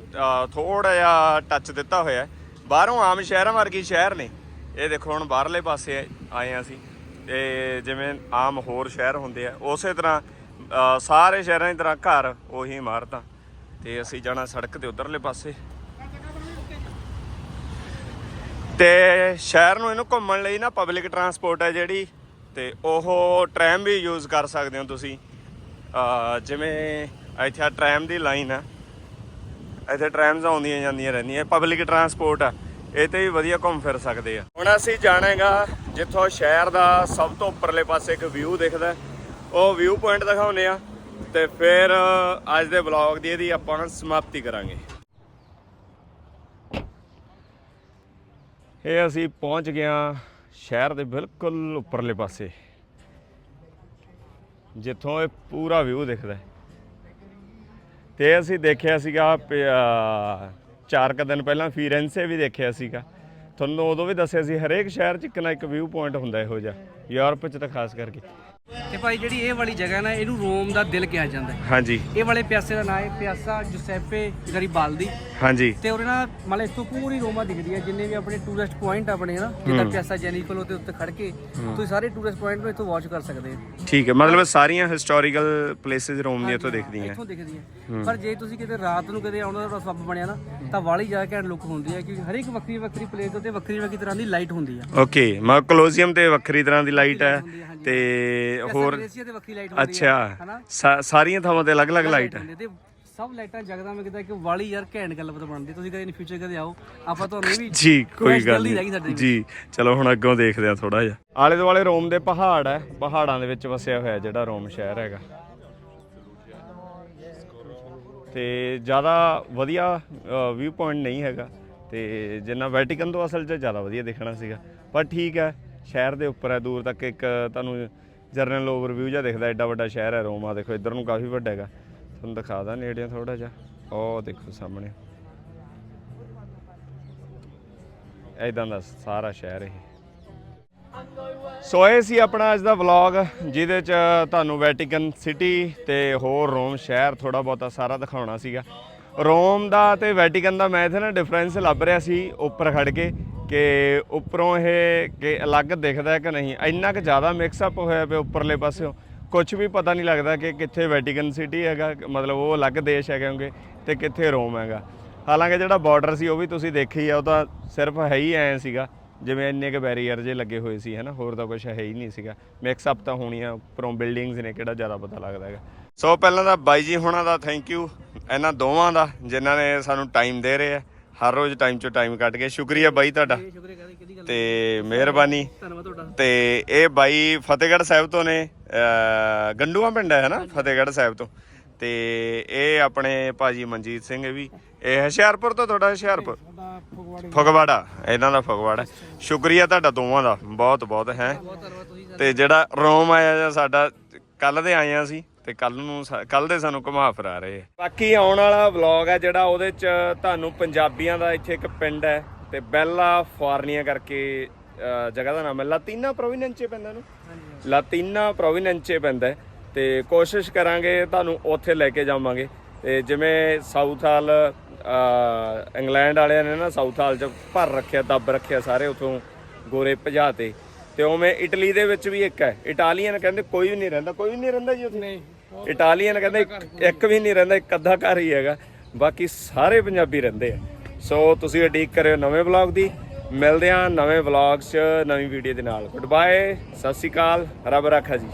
ਥੋੜਾ ਜਿਹਾ ਟੱਚ ਦਿੱਤਾ ਹੋਇਆ ਹੈ। ਬਾਹਰੋਂ ਆਮ ਸ਼ਹਿਰਾਂ ਵਰਗੀ ਸ਼ਹਿਰ ਨੇ। ਇਹ ਦੇਖੋ ਹੁਣ ਬਾਹਰਲੇ ਪਾਸੇ ਆਏ ਹਾਂ ਅਸੀਂ। ਤੇ ਜਿਵੇਂ ਆਮ ਹੋਰ ਸ਼ਹਿਰ ਹੁੰਦੇ ਆ ਉਸੇ ਤਰ੍ਹਾਂ ਸਾਰੇ ਸ਼ਹਿਰਾਂ ਦੀ ਤਰ੍ਹਾਂ ਘਰ ਉਹੀ ਇਮਾਰਤਾਂ। ਤੇ ਅਸੀਂ ਜਾਣਾ ਸੜਕ ਦੇ ਉਧਰਲੇ ਪਾਸੇ। ਤੇ ਸ਼ਹਿਰ ਨੂੰ ਇਹਨੂੰ ਘੁੰਮਣ ਲਈ ਨਾ ਪਬਲਿਕ ਟਰਾਂਸਪੋਰਟ ਹੈ ਜਿਹੜੀ ਤੇ ਉਹ ਟ੍ਰੈਮ ਵੀ ਯੂਜ਼ ਕਰ ਸਕਦੇ ਹੋ ਤੁਸੀਂ। ਜਿਵੇਂ ਇੱਥੇ ਟ੍ਰੈਮ ਦੀ ਲਾਈਨ ਆ। ਇੱਥੇ ਟ੍ਰੈਮਸ ਆਉਂਦੀਆਂ ਜਾਂਦੀਆਂ ਰਹਿੰਦੀਆਂ ਪਬਲਿਕ ਟਰਾਂਸਪੋਰਟ ਆ। ਇਹ ਤੇ ਵੀ ਵਧੀਆ ਘੁੰਮ ਫਿਰ ਸਕਦੇ ਆ। ਹੁਣ ਅਸੀਂ ਜਾਣਾਂਗਾ ਜਿੱਥੋਂ ਸ਼ਹਿਰ ਦਾ ਸਭ ਤੋਂ ਉੱਪਰਲੇ ਪਾਸੇ ਇੱਕ ਵਿਊ ਦਿਖਦਾ। ਉਹ ਵਿਊ ਪੁਆਇੰਟ ਦਿਖਾਉਂਦੇ ਆ। ਤੇ ਫਿਰ ਅੱਜ ਦੇ ਵਲੌਗ ਦੀ ਇਹਦੀ ਆਪਾਂ ਸਮਾਪਤੀ ਕਰਾਂਗੇ। ਇਹ ਅਸੀਂ ਪਹੁੰਚ ਗਏ ਹਾਂ ਸ਼ਹਿਰ ਦੇ ਬਿਲਕੁਲ ਉੱਪਰਲੇ ਪਾਸੇ। ਜਿੱਥੋਂ ਇਹ ਪੂਰਾ ਵਿਊ ਦਿਖਦਾ ਹੈ। ਤੇ ਅਸੀਂ ਦੇਖਿਆ ਸੀਗਾ ਚਾਰ ਕੁ ਦਿਨ ਪਹਿਲਾਂ ਫੀਰੈਂਸੇ ਵੀ ਦੇਖਿਆ ਸੀਗਾ। ਤੁਹਾਨੂੰ ਉਦੋਂ ਵੀ ਦੱਸਿਆ ਸੀ, ਹਰੇਕ ਸ਼ਹਿਰ 'ਚ ਇੱਕ ਨਾ ਇੱਕ ਵਿਊ ਪੁਆਇੰਟ ਹੁੰਦਾ ਇਹੋ ਜਿਹਾ, ਯੂਰਪ 'ਚ ਤਾਂ ਖਾਸ ਕਰਕੇ। ਤੇ ਭਾਈ ਜਿਹੜੀ ਇਹ ਵਾਲੀ ਜਗ੍ਹਾ ਨਾ ਇਹਨੂੰ ਰੋਮ ਦਾ ਦਿਲ ਕਿਹਾ ਜਾਂਦਾ ਹੈ। ਹਾਂਜੀ। ਇਹ ਵਾਲੇ ਪਿਆਸੇ ਦਾ ਨਾਮ ਹੈ ਪਿਆਸਾ ਜੁਸੈਪੇ ਗਰੀਬਾਲਦੀ। ਹਾਂਜੀ। ਤੇ ਉਹਦੇ ਨਾਲ ਮਤਲਬ ਇਸ ਤੋਂ ਪੂਰੀ ਰੋਮਾ ਦਿਖਦੀ ਹੈ ਜਿੰਨੇ ਵੀ ਆਪਣੇ ਟੂਰਿਸਟ ਪੁਆਇੰਟ ਆਪਣੇ ਨਾ ਜਿੱਦਾਂ ਪਿਆਸਾ ਜੈਨੀਫਲ ਦੇ ਉੱਤੇ ਖੜ ਕੇ ਤੁਸੀਂ ਸਾਰੇ ਟੂਰਿਸਟ ਪੁਆਇੰਟ ਨੂੰ ਇੱਥੋਂ ਵਾਚ ਕਰ ਸਕਦੇ ਹੋ। ਠੀਕ ਹੈ ਮਤਲਬ ਸਾਰੀਆਂ ਹਿਸਟੋਰੀਕਲ ਪਲੇਸਿਸ ਰੋਮ ਦੀਆਂ ਇੱਥੋਂ ਦਿਖਦੀਆਂ ਇੱਥੋਂ ਦਿਖਦੀ ਹੈ। ਪਰ ਜੇ ਤੁਸੀਂ ਕਿਤੇ ਰਾਤ ਨੂੰ ਕਦੇ ਆਉਣਾ ਦਾ ਸਬਬ ਬਣਿਆ ਨਾ ਤਾਂ ਵਾਲੀ ਜਾ ਕੇ ਲੁੱਕ ਹੁੰਦੀ ਹੈ ਕਿ ਹਰ ਇੱਕ ਵੱਖਰੀ ਵੱਖਰੀ ਪਲੇਸ ਉੱਤੇ ਵੱਖਰੀ ਵੱਖਰੀ ਤਰ੍ਹਾਂ ਦੀ ਲਾਈਟ ਹੁੰਦੀ ਆ। ਓਕੇ ਮੈਂ ਕਲੋਜ਼ੀਅਮ ਤੇ ਵੱਖਰੀ ਤਰ੍ਹਾਂ ਦੀ ਲਾਈਟ ਹੈ। ਤੇ ਹੋਰ ਗ੍ਰੇਸੀਆ ਤੇ ਵੱਖਰੀ ਲਾਈਟ ਹੁੰਦੀ ਹੈ ਅੱਛਾ ਹਨਾ? ਸਾ- ਸਾਰੀਆਂ ਥਾਵਾਂ ਤੇ ਅਲੱਗ-ਅਲੱਗ ਲਾਈਟ ਹੈ ਹੁੰਦੀ ਤੇ ਸਭ ਲਾਈਟਾਂ ਜਗਦਾ ਮੈਂ ਕਿਹਾ ਕਿ ਵਾਲੀ ਯਾਰ ਘੈਂਟ ਗੱਲਬਾਤ ਬਣਦੀ ਤੁਸੀਂ ਕਦੇ ਇਨ ਫਿਊਚਰ ਕਦੇ ਆਓ। ਆਪਾਂ ਤੁਹਾਨੂੰ ਇਹ ਵੀ ਜੀ ਕੋਈ ਗੱਲ ਜਲਦੀ ਰਹਿ ਗਈ ਨਹੀਂ। ਸਾਡੀ। ਜੀ ਚਲੋ ਹੁਣ ਅੱਗੋਂ ਦੇਖਦੇ ਆ ਥੋੜਾ ਜਿਹਾ। ਆਲੇ ਦੁਆਲੇ ਰੋਮ ਦੇ ਪਹਾੜ ਹੈ ਪਹਾੜਾਂ ਦੇ ਵਿੱਚ ਵਸਿਆ ਹੋਇਆ ਜਿਹੜਾ ਰੋਮ ਸ਼ਹਿਰ ਹੈਗਾ। ਤੇ ਜ਼ਿਆਦਾ ਵਧੀਆ ਵਿਊ ਪੁਆਇੰਟ ਨਹੀਂ ਹੈਗਾ। ਤੇ ਜਿੰਨਾ ਵੈਟੀਕਨ ਤੋਂ ਅਸਲ 'ਚ ਜ਼ਿਆਦਾ ਵਧੀਆ ਦਿਖਣਾ ਸੀਗਾ। ਪਰ ਠੀਕ ਹੈ ਸ਼ਹਿਰ ਦੇ ਉੱਪਰ ਹੈ, ਦੂਰ ਤੱਕ ਇੱਕ ਤੁਹਾਨੂੰ ਜਰਨਲ ਓਵਰਵਿਊ ਜਿਹਾ ਦਿਖਦਾ, ਐਡਾ ਵੱਡਾ ਸ਼ਹਿਰ ਹੈ ਰੋਮ। ਆ ਦੇਖੋ, ਇੱਧਰ ਨੂੰ ਕਾਫੀ ਵੱਡਾ ਹੈਗਾ। ਤੁਹਾਨੂੰ ਦਿਖਾ ਦਾਂ ਨੇੜਿਓਂ ਥੋੜਾ ਜਿਹਾ। ਉਹ ਦੇਖੋ ਸਾਹਮਣੇ। ਐਦਾਂ ਦਾ ਸਾਰਾ ਸ਼ਹਿਰ ਇਹ। ਸੋ ਇਹ ਸੀ ਆਪਣਾ ਅੱਜ ਦਾ ਵਲੌਗ ਜਿਹਦੇ ਚ ਤੁਹਾਨੂੰ ਵੈਟੀਕਨ ਸਿਟੀ ਤੇ ਹੋਰ ਰੋਮ ਸ਼ਹਿਰ ਥੋੜਾ ਬਹੁਤਾ ਸਾਰਾ ਦਿਖਾਉਣਾ ਸੀਗਾ। ਰੋਮ ਦਾ ਤੇ ਵੈਟੀਕਨ ਦਾ ਮੈਂ ਇੱਥੇ ਨਾ ਡਿਫਰੈਂਸ ਲੱਭ ਰਿਹਾ ਸੀ, ਉੱਪਰ ਖੜ ਕੇ। ਕਿ ਉੱਪਰੋਂ ਇਹ ਕਿ ਅਲੱਗ ਦਿਖਦਾ ਕਿ ਨਹੀਂ? ਇੰਨਾ ਕੁ ਜ਼ਿਆਦਾ ਮਿਕਸ ਅਪ ਹੋਇਆ ਪਿਆ ਉੱਪਰਲੇ ਪਾਸਿਓਂ। ਕੁਝ ਵੀ ਪਤਾ ਨਹੀਂ ਲੱਗਦਾ ਕਿ ਕਿੱਥੇ ਵੈਟੀਕਨ ਸਿਟੀ ਹੈਗਾ, ਮਤਲਬ ਉਹ ਅਲੱਗ ਦੇਸ਼ ਹੈ ਕਿਉਂਕਿ ਤੇ ਕਿੱਥੇ ਰੋਮ ਹੈਗਾ। ਹਾਲਾਂਕਿ ਜਿਹੜਾ ਬਾਰਡਰ ਸੀ ਉਹ ਵੀ ਤੁਸੀਂ ਦੇਖੀ ਆ, ਉਹ ਤਾਂ ਸਿਰਫ ਹੈ ਹੀ ਐ ਸੀਗਾ, ਜਿਵੇਂ ਇੰਨੇ ਕੇ ਬੈਰੀਅਰ ਜੇ ਲੱਗੇ ਹੋਏ ਸੀ, ਹਨਾ? ਹੋਰ ਤਾਂ ਕੁਝ ਹੈ ਹੀ ਨਹੀਂ ਸੀਗਾ। ਮਿਕਸ ਅਪ ਤਾਂ ਹੋਣੀ ਆ ਉੱਪਰੋਂ ਬਿਲਡਿੰਗਸ ਨੇ ਕਿਹੜਾ ਜ਼ਿਆਦਾ ਪਤਾ ਲੱਗਦਾ ਹੈਗਾ। ਸੋ ਪਹਿਲਾਂ ਤਾਂ ਬਾਈ ਜੀ ਹੁਣਾਂ ਦਾ ਥੈਂਕ ਯੂ ਇਹਨਾਂ ਦੋਵਾਂ ਦਾ, ਜਿਨ੍ਹਾਂ ਨੇ ਸਾਨੂੰ ਟਾਈਮ ਦੇ ਰਹੇ ਆ। ਹਰ ਰੋਜ਼ ਟਾਈਮ ਚੋਂ ਟਾਈਮ ਕੱਢ ਕੇ। ਸ਼ੁਕਰੀਆ ਬਾਈ ਤੁਹਾਡਾ। ਤੇ ਮਿਹਰਬਾਨੀ। ਤੇ ਇਹ ਬਾਈ ਫਤਿਹਗੜ੍ਹ ਸਾਹਿਬ ਤੋਂ ਨੇ। ਗੰਡੂਆ ਪਿੰਡ ਹੈ ਹਨਾ? ਫਤਿਹਗੜ੍ਹ ਸਾਹਿਬ ਤੋਂ। ਤੇ ਇਹ ਆਪਣੇ ਭਾਜੀ ਮਨਜੀਤ ਸਿੰਘ ਵੀ। ਇਹ ਹੁਸ਼ਿਆਰਪੁਰ ਤੋਂ ਤੁਹਾਡਾ ਹੁਸ਼ਿਆਰਪੁਰ? ਫਗਵਾੜੇ ਇਹਨਾਂ ਦਾ ਫਗਵਾੜਾ। ਸ਼ੁਕਰੀਆ ਤੁਹਾਡਾ ਦੋਵਾਂ ਦਾ। ਬਹੁਤ ਬਹੁਤ ਹੈ ਤੇ ਜਿਹੜਾ ਰੋਮ ਆਇਆ ਜਾਂ ਸਾਡਾ ਕੱਲ ਦੇ ਆਏ ਆ ਸੀ ਤੇ ਕੱਲ ਨੂੰ ਕੱਲ ਦੇ ਸਾਨੂੰ ਘੁਮਾ ਫਿਰਾ ਰਹੇ ਆ। ਬਾਕੀ ਆਉਣ ਵਾਲਾ ਵਲੌਗ ਹੈ ਜਿਹੜਾ ਉਹਦੇ ਚ ਤੁਹਾਨੂੰ ਪੰਜਾਬੀਆਂ ਦਾ ਇੱਥੇ ਇੱਕ ਪਿੰਡ ਹੈ ਤੇ ਬੈਲਾ ਫਾਰਨੀਆ ਕਰਕੇ ਜਗ੍ਹਾ ਦਾ ਨਾਮ ਹੈ। ਲਾਤੀਨਾ ਪ੍ਰੋਵਿਨੈਂਚੇ ਪੈਂਦਾ ਨੂੰ? ਲਾਤੀਨਾ ਪ੍ਰੋਵਿਨੈਂਚੇ ਪੈਂਦਾ ਹੈ ਤੇ ਕੋਸ਼ਿਸ਼ ਕਰਾਂਗੇ ਤੁਹਾਨੂੰ ਉੱਥੇ ਲੈ ਕੇ ਜਾਵਾਂਗੇ। ਤੇ ਜਿਵੇਂ ਸਾਊਥ ਹਾਲ ਇੰਗਲੈਂਡ ਵਾਲਿਆਂ ਨੇ ਨਾ ਸਾਊਥ ਹਾਲ ਚ ਭਰ ਰੱਖਿਆ ਦੱਬ ਰੱਖਿਆ ਸਾਰੇ ਉਥੋਂ ਗੋਰੇ ਭਜਾਤੇ ਤੇ ਉਵੇਂ ਇਟਲੀ ਦੇ ਵਿੱਚ ਵੀ ਇੱਕ ਹੈ। ਇਟਾਲੀਅਨ ਕਹਿੰਦੇ ਕੋਈ ਵੀ ਨਹੀਂ ਰਹਿੰਦਾ ਕੋਈ ਵੀ ਨਹੀਂ ਰਹਿੰਦਾ ਜੀ ਉੱਥੇ। ਨਹੀਂ ਇਟਾਲੀਅਨ ਕਹਿੰਦੇ ਇੱਕ- ਇੱਕ ਵੀ ਨਹੀਂ ਰਹਿੰਦਾ ਇੱਕ ਅੱਧਾ ਘਰ ਹੀ ਹੈਗਾ। ਬਾਕੀ ਸਾਰੇ ਪੰਜਾਬੀ ਰਹਿੰਦੇ ਆ। ਸੋ ਤੁਸੀਂ ਉਡੀਕ ਕਰਿਓ ਨਵੇਂ ਵਲੌਗ ਦੀ। ਮਿਲਦੇ ਆ ਨਵੇਂ ਵਲੌਗ 'ਚ ਨਵੀਂ ਵੀਡੀਓ ਦੇ ਨਾਲ। ਗੁੱਡ ਬਾਏ ਸਤਿ ਸ਼੍ਰੀ ਅਕਾਲ ਰੱਬ ਰਾਖਾ ਜੀ।